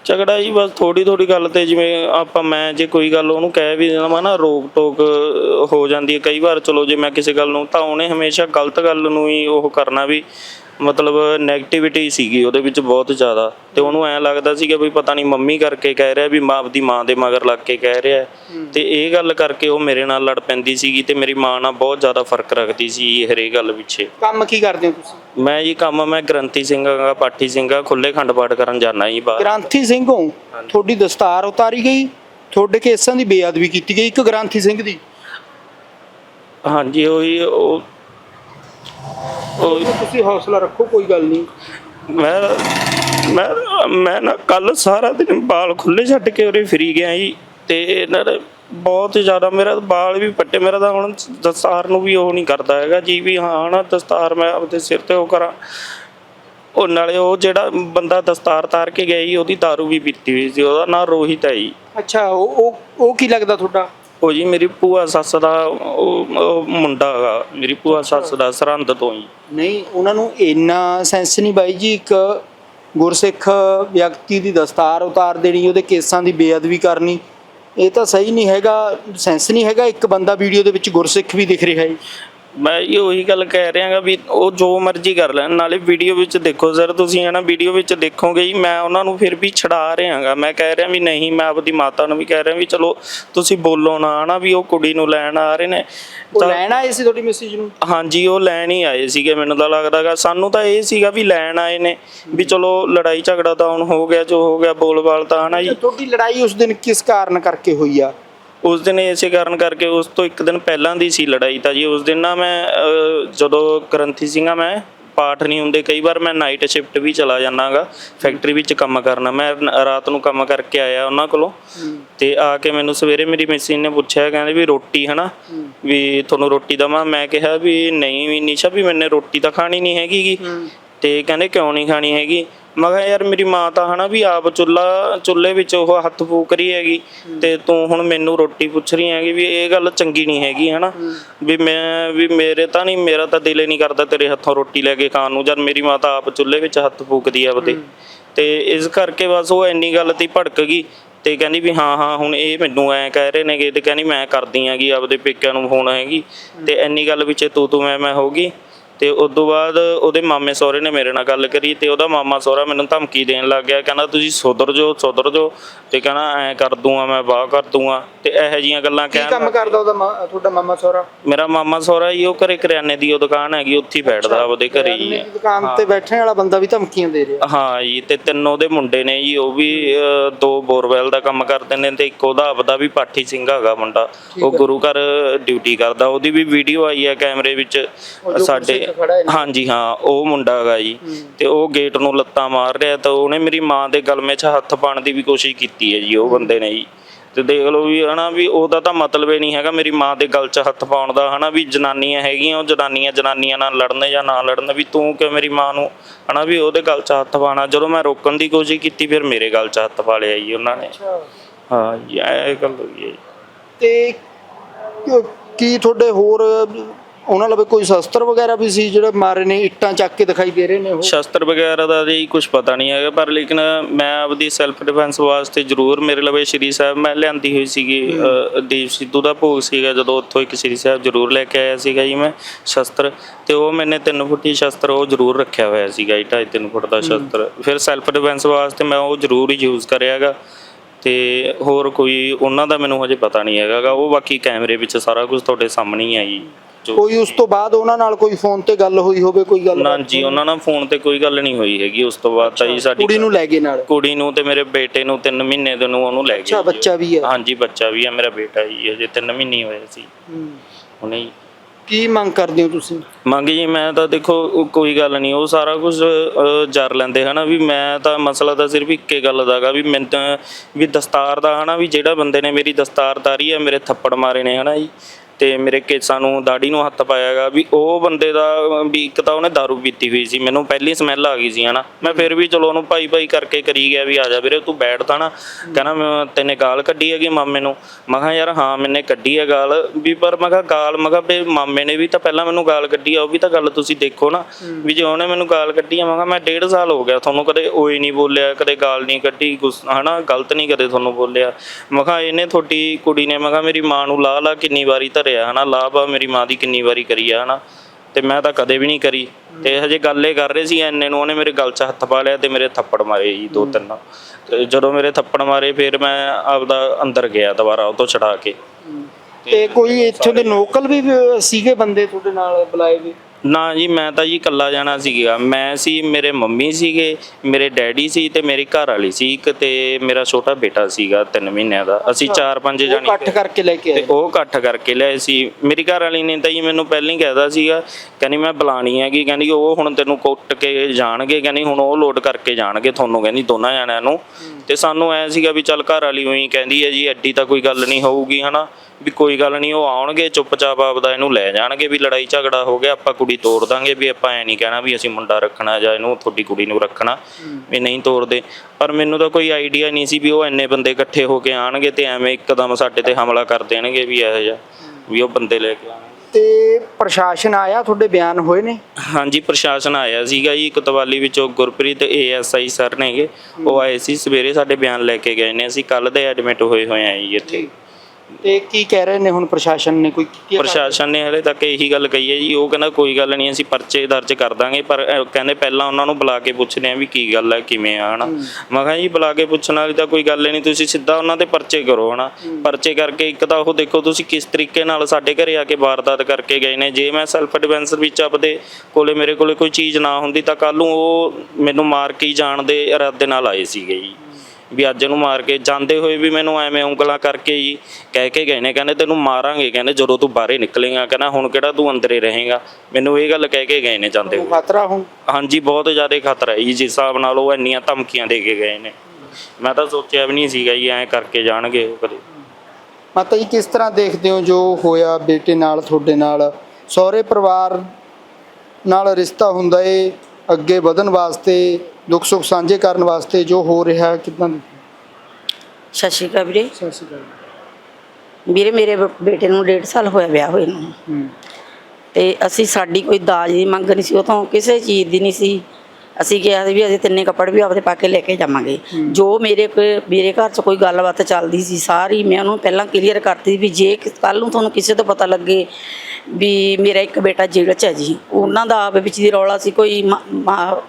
ਝਗੜਾ ਜੀ ਬਸ ਥੋੜੀ ਥੋੜੀ ਗੱਲ ਤੇ ਜਿਵੇਂ ਆਪਾਂ ਮੈਂ ਜੇ ਕੋਈ ਗੱਲ ਉਹਨੂੰ ਕਹਿ ਵੀ ਦੇਵਾਂ ਨਾ, ਰੋਕ ਟੋਕ ਹੋ ਜਾਂਦੀ ਹੈ। ਕਈ ਵਾਰ ਚਲੋ ਜੇ ਮੈਂ ਕਿਸੇ ਗੱਲ ਨੂੰ ਤਾਂ ਉਹਨੇ ਹਮੇਸ਼ਾ ਗਲਤ ਗੱਲ ਨੂੰ ਹੀ ਉਹ ਕਰਨਾ ਵੀ ਮਤਲਬ 네ਗੇਟਿਵਿਟੀ ਸੀਗੀ ਉਹਦੇ ਵਿੱਚ ਬਹੁਤ ਜ਼ਿਆਦਾ। ਤੇ ਉਹਨੂੰ ਐਂ ਲੱਗਦਾ ਸੀਗਾ ਵੀ ਪਤਾ ਨਹੀਂ ਮੰਮੀ ਕਰਕੇ ਕਹਿ ਰਿਹਾ ਵੀ ਮਾਂ ਆਪਦੀ ਮਾਂ ਦੇ ਮਗਰ ਲੱਗ ਕੇ ਕਹਿ ਰਿਹਾ। ਤੇ ਇਹ ਗੱਲ ਕਰਕੇ ਉਹ ਮੇਰੇ ਨਾਲ ਲੜ ਪੈਂਦੀ ਸੀਗੀ ਤੇ ਮੇਰੀ ਮਾਂ ਨਾਲ ਬਹੁਤ ਜ਼ਿਆਦਾ ਫ਼ਰਕ ਰੱਖਦੀ ਸੀ ਹਰੇਕ ਗੱਲ ਪਿੱਛੇ। ਕੰਮ ਕੀ ਕਰਦੇ ਹੋ ਤੁਸੀਂ? ਮੈਂ ਜੀ ਕੰਮ ਮੈਂ ਗ੍ਰੰਥੀ ਸਿੰਘ ਹਾਂ ਪਾਠੀ ਸਿੰਘ ਹਾਂ ਖੁੱਲੇ ਖੰਡ ਪਾਠ ਕਰਨ ਜਾਣਾ ਜੀ ਬਾਹਰ। ਗ੍ਰਾਂਥੀ ਸਿੰਘ ਹੋ ਤੁਹਾਡੀ ਦਸਤਾਰ ਉਤਾਰੀ ਗਈ ਤੁਹਾਡੇ ਕੇਸਾਂ ਦੀ ਬੇਅਦਬੀ ਕੀਤੀ ਗਈ ਇੱਕ ਗ੍ਰਾਂਥੀ ਸਿੰਘ ਦੀ? ਹਾਂਜੀ ਉਹੀ ਉਹ ਉਹ ਤੁਸੀਂ ਹੌਸਲਾ ਰੱਖੋ ਕੋਈ ਗੱਲ ਨਹੀਂ। ਮੈਂ ਮੈਂ ਮੈਂ ਨਾ ਕੱਲ ਸਾਰਾ ਦਿਨ ਬਾਲ ਖੁੱਲੇ ਛੱਡ ਕੇ ਉਰੇ ਫਿਰੀ ਗਿਆ ਜੀ ਤੇ ਇਹਨਾਂ ਨੇ ਬਹੁਤ ਜ਼ਿਆਦਾ ਮੇਰਾ ਬਾਲ ਵੀ ਪੱਟੇ ਮੇਰਾ ਤਾਂ ਹੁਣ ਦਸਤਾਰ ਨੂੰ ਵੀ ਉਹ ਨਹੀਂ ਕਰਦਾ ਹੈਗਾ ਜੀ ਵੀ ਹਾਂ ਨਾ ਦਸਤਾਰ ਮੈਂ ਆਪਦੇ ਸਿਰ ਤੇ ਉਹ ਕਰਾਂ। ਉਹ ਨਾਲੇ ਉਹ ਜਿਹੜਾ ਬੰਦਾ ਦਸਤਾਰ ਤਾਰ ਕੇ ਗਿਆ ਜੀ ਉਹਦੀ दारू ਵੀ ਪੀਤੀ ਹੋਈ ਸੀ ਉਹਦਾ ਨਾਂ ਰੋਹਿਤ ਹੈ ਜੀ। ਅੱਛਾ ਉਹ ਉਹ ਉਹ ਕੀ ਲੱਗਦਾ ਤੁਹਾਡਾ? ਉਹ ਜੀ, ਮੇਰੀ ਭੂਆ ਸੱਸ ਦਾ ਉਹ ਉਹ ਮੁੰਡਾ ਹੈਗਾ। ਮੇਰੀ ਭੂਆ ਸੱਸ ਦਾ ਸਰਹੰਦ ਤੋਂ ਜੀ। ਨਹੀਂ, ਉਹਨਾਂ ਨੂੰ ਇੰਨਾ ਸੈਂਸ ਨਹੀਂ ਬਾਈ ਜੀ, ਇੱਕ ਗੁਰਸਿੱਖ ਵਿਅਕਤੀ ਦੀ ਦਸਤਾਰ ਉਤਾਰ ਦੇਣੀ, ਉਹਦੇ ਕੇਸਾਂ ਦੀ ਬੇਅਦਬੀ ਕਰਨੀ, ਇਹ ਤਾਂ ਸਹੀ ਨਹੀਂ ਹੈਗਾ। ਸੈਂਸ ਨਹੀਂ ਹੈਗਾ ਇੱਕ ਬੰਦਾ ਵੀਡੀਓ ਦੇ ਵਿੱਚ ਗੁਰਸਿੱਖ ਵੀ ਦਿਖ ਰਿਹਾ ਹੈ। ਮੈਂ ਇਹ ਉਹੀ ਗੱਲ ਕਹਿ ਰਿਹਾਗਾ ਵੀ ਉਹ ਜੋ ਮਰਜ਼ੀ ਕਰ ਲੈਣ ਨਾਲੇ ਵੀਡੀਓ ਵਿੱਚ ਦੇਖੋ ਸਰ ਤੁਸੀਂ ਹੈ ਨਾ ਵੀਡੀਓ ਵਿੱਚ ਦੇਖੋਗੇ ਜੀ ਮੈਂ ਉਹਨਾਂ ਨੂੰ ਫਿਰ ਵੀ ਛਡਾ ਰਿਹਾਗਾ। ਮੈਂ ਕਹਿ ਰਿਹਾ ਵੀ ਨਹੀਂ ਮੈਂ ਆਪਦੀ ਮਾਤਾ ਨੂੰ ਵੀ ਕਹਿ ਰਿਹਾ ਵੀ ਚਲੋ ਤੁਸੀਂ ਬੋਲੋ ਨਾ ਹਨਾ ਵੀ ਉਹ ਕੁੜੀ ਨੂੰ ਲੈਣ ਆ ਰਹੇ ਨੇ। ਉਹ ਲੈਣ ਆਏ ਸੀ ਤੁਹਾਡੀ ਮੈਸੇਜ ਨੂੰ? ਹਾਂਜੀ ਉਹ ਲੈਣ ਹੀ ਆਏ ਸੀਗੇ ਮੈਨੂੰ ਤਾਂ ਲੱਗਦਾਗਾ ਸਾਨੂੰ ਤਾਂ ਇਹ ਸੀਗਾ ਵੀ ਲੈਣ ਆਏ ਨੇ ਵੀ ਚਲੋ ਲੜਾਈ ਝਗੜਾ ਤਾਂ ਹੁਣ ਹੋ ਗਿਆ ਜੋ ਹੋ ਗਿਆ ਬੋਲਬਾਲ ਤਾਂ ਹਨਾ ਜੀ। ਤੁਹਾਡੀ ਲੜਾਈ ਉਸ ਦਿਨ ਕਿਸ ਕਾਰਨ ਕਰਕੇ ਹੋਈ ਆ? ਉਸ ਦਿਨ ਇਸੇ ਕਾਰਨ ਕਰਕੇ ਉਸ ਤੋਂ ਇੱਕ ਦਿਨ ਪਹਿਲਾਂ ਦੀ ਸੀ ਲੜਾਈ ਤਾਂ ਜੀ ਉਸ ਦਿਨ ਨਾ ਮੈਂ ਜਦੋਂ ਗ੍ਰੰਥੀ ਸਿੰਘਾ ਮੈਂ ਪਾਠ ਨਹੀਂ ਹੁੰਦੇ ਕਈ ਵਾਰ ਮੈਂ ਨਾਈਟ ਸ਼ਿਫਟ ਵੀ ਚਲਾ ਜਾਣਾਗਾ ਫੈਕਟਰੀ ਵਿੱਚ ਕੰਮ ਕਰਨਾ ਮੈਂ ਰਾਤ ਨੂੰ ਕੰਮ ਕਰਕੇ ਆਇਆ ਉਹਨਾਂ ਕੋਲੋਂ ਤੇ ਆ ਕੇ ਮੈਨੂੰ ਸਵੇਰੇ ਮੇਰੀ ਮਿਸੀ ਨੇ ਪੁੱਛਿਆ ਕਹਿੰਦੇ ਵੀ ਰੋਟੀ ਹਨਾ ਵੀ ਤੁਹਾਨੂੰ ਰੋਟੀ ਦਵਾਂ ਮੈਂ ਕਿਹਾ ਵੀ ਨਹੀਂ ਵੀ ਨਿਸ਼ਾ ਵੀ ਮੈਨੇ ਰੋਟੀ ਤਾਂ ਖਾਣੀ ਨਹੀਂ ਹੈਗੀ ਤੇ ਕਹਿੰਦੇ ਕਿਉਂ ਨਹੀਂ ਖਾਣੀ ਹੈਗੀ? ਮੈਂ ਕਿਹਾ ਯਾਰ ਮੇਰੀ ਮਾਂ ਤਾਂ ਹਨਾ ਵੀ ਆਪ ਚੁੱਲਾ ਚੁੱਲ੍ਹੇ ਵਿੱਚ ਉਹ ਹੱਥ ਫੂਕ ਰਹੀ ਹੈਗੀ ਤੇ ਤੂੰ ਹੁਣ ਮੈਨੂੰ ਰੋਟੀ ਪੁੱਛ ਰਹੀ ਹੈਗੀ ਵੀ ਇਹ ਗੱਲ ਚੰਗੀ ਨਹੀਂ ਹੈਗੀ ਹਨਾ। ਵੀ ਮੈਂ ਵੀ ਮੇਰੇ ਤਾਂ ਨਹੀਂ ਮੇਰਾ ਤਾਂ ਦਿਲ ਹੀ ਨਹੀਂ ਕਰਦਾ ਤੇਰੇ ਹੱਥੋਂ ਰੋਟੀ ਲੈ ਕੇ ਖਾਣ ਨੂੰ। ਜਦ ਮੇਰੀ ਮਾਂ ਤਾਂ ਆਪ ਚੁੱਲ੍ਹੇ ਵਿੱਚ ਹੱਥ ਫੂਕਦੀ ਆ ਆਪਦੇ। ਤੇ ਇਸ ਕਰਕੇ ਬਸ ਉਹ ਇੰਨੀ ਗੱਲ ਤੇ ਭੜਕ ਗਈ ਤੇ ਕਹਿੰਦੀ ਵੀ ਹਾਂ ਹਾਂ ਹੁਣ ਇਹ ਮੈਨੂੰ ਐ ਕਹਿ ਰਹੇ ਨੇਗੇ ਤੇ ਕਹਿੰਦੀ ਮੈਂ ਕਰਦੀ ਆਂਗੀ ਆਪਦੇ ਪੇਕਿਆਂ ਨੂੰ ਫੋਨ ਹੈਗੀ। ਤੇ ਇੰਨੀ ਗੱਲ ਵਿੱਚ ਤੂੰ ਤੂੰ ਮੈਂ ਮੈਂ ਹੋ ਗਈ। ਤੇ ਉਸ ਤੋਂ ਬਾਅਦ ਉਹਦੇ ਮਾਮੇ ਸਹੁਰੇ ਨੇ ਮੇਰੇ ਨਾਲ ਗੱਲ ਕਰੀ ਤੇ ਉਹਦਾ ਮਾਮਾ ਸਹੁਰਾ ਮੈਨੂੰ ਧਮਕੀ ਦੇਣ ਲੱਗ ਗਿਆ ਕਹਿੰਦਾ ਤੁਸੀਂ ਸੁਧਰ ਜਾਓ ਸੁਧਰ ਜਾਓ ਤੇ ਕਹਿੰਦਾ ਐ ਕਰ ਦੂੰਗਾ ਮੈਂ ਬਾਹ ਕਰ ਦੂੰਗਾ ਤੇ ਇਹੋ ਜੀਆਂ ਗੱਲਾਂ ਕੀ ਕਹਿਣ ਕੰਮ ਲੱਗ- ਕਰਦਾ ਉਹਦਾ ਮਾ- ਤੁਹਾਡਾ ਮਾਮਾ ਸਹੁਰਾ? ਮੇਰਾ ਮਾਮਾ ਸਹੁਰਾ ਹੀ ਉਹ ਘਰੇ ਕਰਿਆਨੇ ਦੀ ਉਹ ਦੁਕਾਨ ਹੈਗੀ ਉੱਥੇ ਹੀ ਬੈਠਦਾ ਉਹਦੇ ਘਰੇ ਹੀ ਮੇਰੀ ਦੁਕਾਨ ਤੇ ਬੈਠਣ ਵਾਲਾ ਬੰਦਾ ਵੀ ਧਮਕੀਆਂ ਦੇ ਰਿਹਾ। ਹਾਂ ਜੀ ਤੇ ਤਿੰਨ ਉਹਦੇ ਮੁੰਡੇ ਨੇ ਜੀ ਉਹ ਵੀ ਅਹ, ਦੋ ਬੋਰਵੈਲ ਦਾ ਕੰਮ ਕਰਦੇ ਨੇ ਤੇ ਇੱਕ ਉਹਦਾ ਆਪਦਾ ਵੀ ਪਾਠੀ ਸਿੰਘ ਹੈਗਾ ਮੁੰਡਾ ਉਹ ਗੁਰੂ ਘਰ ਡਿਊਟੀ ਕਰਦਾ ਉਹਦੀ ਵੀ ਵੀਡੀਓ ਆਈ ਹੈ ਕੈਮਰੇ ਵਿੱਚ ਜੋ ਸਾਡੇ ਹੈ। ਹਾਂਜੀ ਹਾਂ ਉਹ ਮੁੰਡਾ ਹੈਗਾ ਜੀ। ਤੇ ਉਹ ਗੇਟ ਨੂੰ ਲੱਤਾਂ ਮਾਰ ਰਿਹਾ ਤਾਂ ਉਹਨੇ ਮੇਰੀ ਮਾਂ ਦੇ ਗਲਮੇ 'ਚ ਹੱਥ ਪਾਉਣ ਦੀ ਵੀ ਕੋਸ਼ਿਸ਼ ਕੀਤੀ ਹੈ ਜੀ ਉਹ ਬੰਦੇ ਨੇ ਜੀ। ਤੇ ਦੇਖ ਲਓ ਵੀ ਹਨਾ ਵੀ ਉਹਦਾ ਤਾਂ ਮਤਲਬ ਹੀ ਨਹੀਂ ਹੈਗਾ ਮੇਰੀ ਮਾਂ ਦੇ ਗਲ 'ਚ ਹੱਥ ਪਾਉਣ ਦਾ ਹਨਾ ਵੀ ਜਨਾਨੀਆਂ ਹੈਗੀਆਂ ਉਹ ਜਨਾਨੀਆਂ ਜਨਾਨੀਆਂ ਨਾਲ ਲੜਨ ਜਾਂ ਨਾ ਲੜਨ ਵੀ ਤੂੰ ਕਿ ਮੇਰੀ ਮਾਂ ਨੂੰ ਹਨਾ ਵੀ ਉਹਦੇ ਗਲ 'ਚ ਹੱਥ ਪਾਣਾ ਜਦੋਂ ਮੈਂ ਰੋਕਣ ਦੀ ਕੋਸ਼ਿਸ਼ ਕੀਤੀ ਫਿਰ ਮੇਰੇ ਗਲ 'ਚ ਹੱਥ ਪਾ ਲਿਆ ਜੀ ਉਹਨਾਂ ਨੇ। ਹਾਂ ਜੀ ਇਹ ਗੱਲ ਹੋਈ ਹੈ ਤੇ ਕੀ ਤੁਹਾਡੇ ਹੋਰ ਉਹਨਾਂ ਲਵੇ ਕੋਈ ਸ਼ਸਤਰ ਵਗੈਰਾ ਵੀ ਸੀ ਜਿਹੜੇ ਮਾਰੇ ਨੇ ਇੱਟਾਂ ਚੱਕ ਕੇ ਦਿਖਾਈ ਦੇ ਰਹੇ ਨੇ ਉਹ? ਸ਼ਸਤਰ ਵਗੈਰਾ ਦਾ ਜੀ ਕੁਝ ਪਤਾ ਨਹੀਂ ਹੈਗਾ ਪਰ ਲੇਕਿਨ ਮੈਂ ਆਪਦੀ ਸੈਲਫ ਡਿਫੈਂਸ ਵਾਸਤੇ ਜ਼ਰੂਰ ਮੇਰੇ ਲਵੇ ਸ਼੍ਰੀ ਸਾਹਿਬ ਮੈਂ ਲਿਆਂਦੀ ਹੋਈ ਸੀਗੀ ਅ, ਦੀਪ ਸਿੱਧੂ ਦਾ ਭੋਗ ਸੀਗਾ ਜਦੋਂ ਉੱਥੋਂ ਇੱਕ ਸ਼੍ਰੀ ਸਾਹਿਬ ਜ਼ਰੂਰ ਲੈ ਕੇ ਆਇਆ ਸੀਗਾ ਜੀ ਮੈਂ ਸ਼ਸਤਰ ਤੇ ਉਹ ਮੈਨੇ ਤਿੰਨ ਫੁੱਟੀ ਸ਼ਸਤਰ ਉਹ ਜ਼ਰੂਰ ਰੱਖਿਆ ਹੋਇਆ ਸੀਗਾ ਜੀ ਢਾਈ ਤਿੰਨ ਫੁੱਟ ਦਾ ਸ਼ਸਤਰ। ਫਿਰ ਸੈਲਫ ਡਿਫੈਂਸ ਵਾਸਤੇ ਮੈਂ ਉਹ ਜ਼ਰੂਰ ਹੀ ਯੂਜ਼ ਕਰਿਆਗਾ ਤੇ ਹੋਰ ਕੋਈ ਉਹਨਾਂ ਦਾ ਮੈਨੂੰ ਹਜੇ ਪਤਾ ਨਹੀਂ ਹੈਗਾਗਾ ਉਹ ਬਾਕੀ ਕੈਮਰੇ ਵਿੱਚ ਸਾਰਾ ਕੁਝ ਤੁਹਾਡੇ ਸਾਹਮਣੇ ਹੀ ਆ ਜੋ। ਕੋਈ ਉਸ ਤੋਂ ਬਾਅਦ ਉਹਨਾਂ ਨਾਲ ਕੋਈ ਫੋਨ ਤੇ ਗੱਲ ਹੋਈ ਹੋਵੇ ਕੋਈ ਗੱਲ ਨਾ ਜੀ ਉਹਨਾਂ ਨਾਲ ਫੋਨ ਤੇ ਕੋਈ ਗੱਲ ਨਹੀਂ ਹੋਈ ਹੈਗੀ ਉਸ ਤੋਂ ਬਾਅਦ ਤਾਂ ਜੀ ਸਾਡੀ ਕੁੜੀ ਨੂੰ ਲੈ ਗਏ ਨਾਲ? ਕੁੜੀ ਨੂੰ ਤੇ ਮੇਰੇ ਬੇਟੇ ਨੂੰ 3 ਮਹੀਨੇ ਦੇ ਨੂੰ ਉਹਨੂੰ ਲੈ ਗਏ ਅੱਛਾ ਜੀ। ਬੱਚਾ ਵੀ ਹੈ? ਹਾਂਜੀ ਬੱਚਾ ਵੀ ਹੈ ਮੇਰਾ ਬੇਟਾ ਜੀ ਅਜੇ 3 ਮਹੀਨੇ ਹੀ ਹੋਏ ਸੀ। ਹੂੰ। ਹੁਣੇ ਹੀ। ਕੀ ਮੰਗ ਕਰਦੇ ਹੋ ਤੁਸੀਂ? ਮੰਗ ਜੀ ਮੈਂ ਤਾਂ ਦੇਖੋ ਉਹ ਕੋਈ ਗੱਲ ਨਹੀਂ ਉਹ ਸਾਰਾ ਕੁਝ ਜਰ ਲੈਂਦੇ ਹਨਾ ਵੀ ਮੈਂ ਤਾਂ ਮਸਲਾ ਤਾਂ ਸਿਰਫ ਇੱਕੇ ਗੱਲ ਦਾਗਾ ਵੀ ਮੈਂ ਤਾਂ ਵੀ ਦਸਤਾਰ ਦਾ ਹਨਾ ਵੀ ਜਿਹੜਾ ਬੰਦੇ ਨੇ ਮੇਰੀ ਦਸਤਾਰ ਤਾਰੀ ਹੈ ਮੇਰੇ ਥੱਪੜ ਮਾਰੇ ਨੇ ਹਨਾ ਜੀ। ਤੇ ਮੇਰੇ ਕੇਸਾਂ ਨੂੰ ਦਾੜੀ ਨੂੰ ਹੱਥ ਪਾਇਆਗਾ ਵੀ ਉਹ ਬੰਦੇ ਦਾ ਵੀ ਇੱਕ ਤਾਂ ਉਹਨੇ दारू ਪੀਤੀ ਹੋਈ ਸੀ ਮੈਨੂੰ ਪਹਿਲੀ ਸਮੈਲ ਆ ਗਈ ਸੀ ਹਨਾ। ਮੈਂ ਫਿਰ ਵੀ ਚਲੋ ਉਹਨੂੰ ਭਾਈ ਭਾਈ ਕਰਕੇ ਕਰੀ ਗਿਆ ਵੀ ਆ ਜਾ ਵੀਰੇ ਤੂੰ ਬੈਠਦਾ ਨਾ। ਕਹਿੰਦਾ ਮੈਂ ਤੈਨੇ ਗਾਲ ਕੱਢੀ ਹੈਗੀ ਮਾਮੇ ਨੂੰ। ਮੈਂ ਕਿਹਾ ਯਾਰ ਹਾਂ ਮੈਨੇ ਕੱਢੀ ਹੈ ਗਾਲ। ਵੀ ਪਰ ਮੈਂ ਕਿਹਾ ਗਾਲ ਮੈਂ ਕਿਹਾ ਵੀ ਮਾਮੇ ਨੇ ਵੀ ਤਾਂ ਪਹਿਲਾਂ ਮੈਨੂੰ ਗਾਲ ਕੱਢੀ ਆ ਉਹ ਵੀ ਤਾਂ ਗੱਲ ਤੁਸੀਂ ਦੇਖੋ ਨਾ। ਵੀ ਜੇ ਉਹਨੇ ਮੈਨੂੰ ਗਾਲ ਕੱਢੀ ਆ ਮੈਂ ਕਿਹਾ ਮੈਂ ਡੇਢ ਸਾਲ ਹੋ ਗਿਆ ਤੁਹਾਨੂੰ ਕਦੇ ਓਏ ਨਹੀਂ ਬੋਲਿਆ ਕਦੇ ਗਾਲ ਨਹੀਂ ਕੱਢੀ ਗੁੱਸ- ਹਨਾ ਗਲਤ ਨਹੀਂ ਕਦੇ ਤੁਹਾਨੂੰ ਬੋਲਿਆ। ਮੈਂ ਕਿਹਾ ਇਹਨੇ ਤੁਹਾਡੀ ਕੁੜੀ ਨੇ ਮੈਂ ਕਿਹਾ ਮੇਰੀ ਮਾਂ ਨੂੰ ਲਾ ਲਾ ਕਿੰਨੀ ਵਾਰੀ ਧਰਿਆ ਹਨਾ? ਲਾਭਾ ਮੇਰੀ ਮਾਂ ਦੀ ਕਿੰਨੀ ਵਾਰੀ ਕਰੀ ਆ, ਹਨਾ? ਤੇ ਮੈਂ ਤਾਂ ਕਦੇ ਵੀ ਨਹੀਂ ਕਰੀ। ਤੇ ਹਜੇ ਗੱਲ ਇਹ ਕਰ ਰਹੇ ਸੀ, ਐਨੇ ਨੂੰ ਉਹਨੇ ਮੇਰੇ ਗਲ 'ਚ ਹੱਥ ਪਾ ਲਿਆ ਤੇ ਮੇਰੇ ਥੱਪੜ ਮਾਰੇ ਜੀ, ਦੋ ਤਿੰਨ। ਤੇ ਜਦੋਂ ਮੇਰੇ ਥੱਪੜ ਮਾਰੇ, ਫਿਰ ਮੈਂ ਆਪਦਾ ਅੰਦਰ ਗਿਆ ਦੁਬਾਰਾ ਉਹ ਤੋਂ ਛਡਾ ਕੇ। ਤੇ ਕੋਈ ਇੱਥੋਂ ਦੇ ਲੋਕਲ ਵੀ ਸੀਗੇ ਬੰਦੇ ਤੁਹਾਡੇ ਨਾਲ ਬੁਲਾਏ ਵੀ? ਨਾ ਜੀ ਮੈਂ ਤਾਂ ਜੀ ਇਕੱਲਾ ਜਾਣਾ ਸੀਗਾ। ਮੈਂ ਸੀ ਮੇਰੇ ਮੰਮੀ ਸੀਗੇ ਮੇਰੇ ਡੈਡੀ ਸੀ ਤੇ ਮੇਰੀ ਘਰ ਵਾਲੀ ਸੀ। ਇੱਕ ਤੇ ਮੇਰਾ ਛੋਟਾ ਬੇਟਾ ਸੀਗਾ 3 ਮਹੀਨਿਆਂ ਦਾ। ਅਸੀਂ 4-5 ਉਹ ਜਾਣੇ ਇਕੱਠ ਕਰਕੇ ਲੈ ਕੇ ਤੇ ਆਏ। ਉਹ ਇਕੱਠ ਕਰਕੇ ਲਿਆਏ ਸੀ। ਮੇਰੀ ਘਰ ਵਾਲੀ ਨੇ ਤਾਂ ਜੀ ਮੈਨੂੰ ਪਹਿਲਾਂ ਹੀ ਕਹਿਦਾ ਸੀਗਾ ਕਹਿੰਦੀ ਮੈਂ ਬੁਲਾਣੀ ਹੈਗੀ ਕਹਿੰਦੀ ਉਹ ਹੁਣ ਤੈਨੂੰ ਕੁੱਟ ਕੇ ਜਾਣਗੇ ਕਹਿੰਦੀ ਹੁਣ ਉਹ ਲੋਡ ਕਰਕੇ ਜਾਣਗੇ ਤੁਹਾਨੂੰ ਕਹਿੰਦੀ ਦੋਨਾਂ ਜਣਿਆਂ ਨੂੰ। ਤੇ ਸਾਨੂੰ ਐ ਸੀਗਾ ਵੀ ਚੱਲ ਘਰ ਵਾਲੀ ਉਹੀ ਕਹਿੰਦੀ ਹੈ ਜੀ ਐਡੀ ਤਾਂ ਕੋਈ ਗੱਲ ਨਹੀਂ ਹੋਊਗੀ ਹਨਾ। ਵੀ ਕੋਈ ਗੱਲ ਨਹੀਂ ਉਹ ਆਉਣਗੇ ਚੁੱਪਚਾਪ ਆਪਦਾ ਇਹਨੂੰ ਲੈ ਜਾਣਗੇ ਵੀ ਲੜਾਈ ਝਗੜਾ ਹੋ ਗਿਆ ਆਪਾਂ ਕੁੜੀ ਤੋੜ ਦਾਂਗੇ ਵੀ ਆਪਾਂ ਐ ਨਹੀਂ ਕਹਿਣਾ ਵੀ ਅਸੀਂ ਮੁੰਡਾ ਰੱਖਣਾ ਜਾਂ ਇਹਨੂੰ ਤੁਹਾਡੀ ਕੁੜੀ ਨੂੰ ਰੱਖਣਾ ਵੀ ਨਹੀਂ ਤੋੜਦੇ। ਪਰ ਮੈਨੂੰ ਤਾਂ ਕੋਈ ਆਈਡੀਆ ਨਹੀਂ ਸੀ ਵੀ ਉਹ ਇੰਨੇ ਬੰਦੇ ਇਕੱਠੇ ਹੋ ਕੇ ਆਣਗੇ ਤੇ ਐਵੇਂ ਇੱਕਦਮ ਸਾਡੇ ਤੇ ਹਮਲਾ ਕਰ ਦੇਣਗੇ ਵੀ ਇਹੋ ਜਿਹਾ ਵੀ ਉਹ ਬੰਦੇ ਲੈ ਕੇ ਤੇ ਪ੍ਰਸ਼ਾਸਨ ਆਇਆ ਤੁਹਾਡੇ ਬਿਆਨ ਹੋਏ ਨੇ? ਹਾਂਜੀ ਪ੍ਰਸ਼ਾਸਨ ਆਇਆ ਸੀਗਾ ਜੀ ਕੋਤਵਾਲੀ ਵਿੱਚੋਂ ਗੁਰਪ੍ਰੀਤ ਏਐਸਆਈ ਸਰ ਨੇਗੇ ਉਹ ਆਏ ਸੀ ਸਵੇਰੇ ਸਾਡੇ ਬਿਆਨ ਲੈ ਕੇ ਗਏ ਨੇ ਅਸੀਂ ਕੱਲ ਦੇ ਐਡਮਿਟ ਹੋਏ ਹੋਏ ਆ ਜੀ ਇੱਥੇ। ਤੇ ਕੀ ਕਹਿ ਰਹੇ ਨੇ ਹੁਣ ਪ੍ਰਸ਼ਾਸਨ ਨੇ? ਕੋਈ ਕੀ ਪ੍ਰਸ਼ਾਸਨ ਨੇ ਹਲੇ ਤੱਕ ਇਹੀ ਗੱਲ ਕਹੀ ਹੈ ਜੀ। ਉਹ ਕਹਿੰਦਾ ਕੋਈ ਗੱਲ ਨਹੀਂ ਅਸੀਂ ਪਰਚੇ ਦਰਜ ਕਰ ਦਾਂਗੇ ਪਰ ਅਹ, ਕਹਿੰਦੇ ਪਹਿਲਾਂ ਉਹਨਾਂ ਨੂੰ ਬੁਲਾ ਕੇ ਪੁੱਛਦੇ ਆ ਵੀ ਕੀ ਗੱਲ ਹੈ ਕਿਵੇਂ ਆ ਹਨਾ? ਮੈਂ ਕਿਹਾ ਜੀ ਬੁਲਾ ਕੇ ਪੁੱਛਣ ਵਾਲੀ ਤਾਂ ਕੋਈ ਗੱਲ ਹੀ ਨਹੀਂ। ਤੁਸੀਂ ਸਿੱਧਾ ਉਹਨਾਂ ਤੇ ਪਰਚੇ ਕਰੋ ਹਨਾ? ਪਰਚੇ ਕਰਕੇ ਇੱਕ ਤਾਂ ਉਹ ਦੇਖੋ ਤੁਸੀਂ ਕਿਸ ਤਰੀਕੇ ਨਾਲ ਸਾਡੇ ਘਰੇ ਆ ਕੇ ਵਾਰਦਾਤ ਕਰਕੇ ਗਏ ਨੇ। ਜੇ ਮੈਂ ਸੈਲਫ ਡਿਫੈਂਸ ਵਿੱਚ ਆਪਦੇ ਕੋਲੇ ਮੇਰੇ ਕੋਲੇ ਕੋਈ ਚੀਜ਼ ਨਾ ਹੁੰਦੀ ਤਾਂ ਕੱਲ ਨੂੰ ਉਹ ਮੈਨੂੰ ਮਾਰ ਕੇ ਹੀ ਜਾਣ ਦੇ ਇਰਾਦੇ ਨਾਲ ਆਏ ਸੀਗੇ ਜੀ। ਵੀ ਅੱਜ ਨੂੰ ਮਾਰ ਕੇ ਜਾਂਦੇ ਹੋਏ ਵੀ ਮੈਨੂੰ ਐਵੇਂ ਉਂਗਲਾਂ ਕਰਕੇ ਜੀ ਕਹਿ ਕੇ ਗਏ ਨੇ ਕਹਿੰਦੇ ਤੈਨੂੰ ਮਾਰਾਂਗੇ ਕਹਿੰਦੇ ਜਦੋਂ ਤੂੰ ਬਾਹਰੇ ਨਿਕਲੇਗਾ ਕਹਿੰਦਾ ਹੁਣ ਕਿਹੜਾ ਤੂੰ ਅੰਦਰੇ ਰਹੇਗਾ? ਮੈਨੂੰ ਇਹ ਗੱਲ ਕਹਿ ਕੇ ਗਏ ਨੇ ਜਾਂਦੇ ਹੋਏ। ਖਤਰਾ ਹੁਣ? ਹਾਂਜੀ ਬਹੁਤ ਜ਼ਿਆਦਾ ਖਤਰਾ ਹੈ ਜੀ ਜਿਸ ਹਿਸਾਬ ਨਾਲ ਉਹ ਇੰਨੀਆਂ ਧਮਕੀਆਂ ਦੇ ਕੇ ਗਏ ਨੇ। ਮੈਂ ਤਾਂ ਸੋਚਿਆ ਵੀ ਨਹੀਂ ਸੀਗਾ ਜੀ ਐਂ ਕਰਕੇ ਜਾਣਗੇ ਉਹ ਕਦੇ। ਮਾਤਾ ਜੀ ਕਿਸ ਤਰ੍ਹਾਂ ਦੇਖਦੇ ਹੋ ਜੋ ਹੋਇਆ ਬੇਟੇ ਨਾਲ ਤੁਹਾਡੇ ਨਾਲ? ਸਹੁਰੇ ਪਰਿਵਾਰ ਨਾਲ ਰਿਸ਼ਤਾ ਹੁੰਦਾ ਏ ਅੱਗੇ ਵਧਣ ਵਾਸਤੇ ਦੁੱਖ ਸੁੱਖ ਸਾਂਝੇ ਕਰਨ ਵਾਸਤੇ ਜੋ ਹੋ ਰਿਹਾ ਕਿਦਾਂ ਸਤਿ ਸ਼੍ਰੀ ਅਕਾਲ ਵੀਰੇ। ਸਤਿ ਸ਼੍ਰੀ ਅਕਾਲ। ਵੀਰੇ ਮੇਰੇ ਬ- ਬੇਟੇ ਨੂੰ 1.5 ਸਾਲ ਹੋਇਆ ਵਿਆਹ ਹੋਏ ਨੂੰ। ਹੂੰ। ਤੇ ਅਸੀਂ ਸਾਡੀ ਕੋਈ ਦਾਜ ਦੀ ਮੰਗ ਨਹੀਂ ਸੀ ਉਹ ਤੋਂ ਕਿਸੇ ਚੀਜ਼ ਦੀ ਨਹੀਂ ਸੀ। ਅਸੀਂ ਕਿਹਾ ਸੀ ਵੀ ਅਸੀਂ ਤਿੰਨੇ ਕੱਪੜੇ ਵੀ ਆਪਦੇ ਪਾ ਕੇ ਲੈ ਕੇ ਜਾਵਾਂਗੇ। ਜੋ ਮੇਰੇ ਕੋਲ ਮੇਰੇ ਘਰ 'ਚ ਕੋਈ ਗੱਲਬਾਤ ਚੱਲਦੀ ਸੀ ਸਾਰੀ ਮੈਂ ਉਹਨੂੰ ਪਹਿਲਾਂ ਕਲੀਅਰ ਕਰਤੀ ਵੀ ਜੇ ਕੱਲ ਨੂੰ ਤੁਹਾਨੂੰ ਕਿਸੇ ਤੋਂ ਪਤਾ ਲੱਗੇ ਵੀ ਮੇਰਾ ਇੱਕ ਬੇਟਾ ਜੇਲ੍ਹ 'ਚ ਹੈ ਜੀ। ਉਹਨਾਂ ਦਾ ਆਪ ਵਿੱਚ ਦੀ ਰੌਲਾ ਸੀ ਕੋਈ ਮਾ- ਮਾ-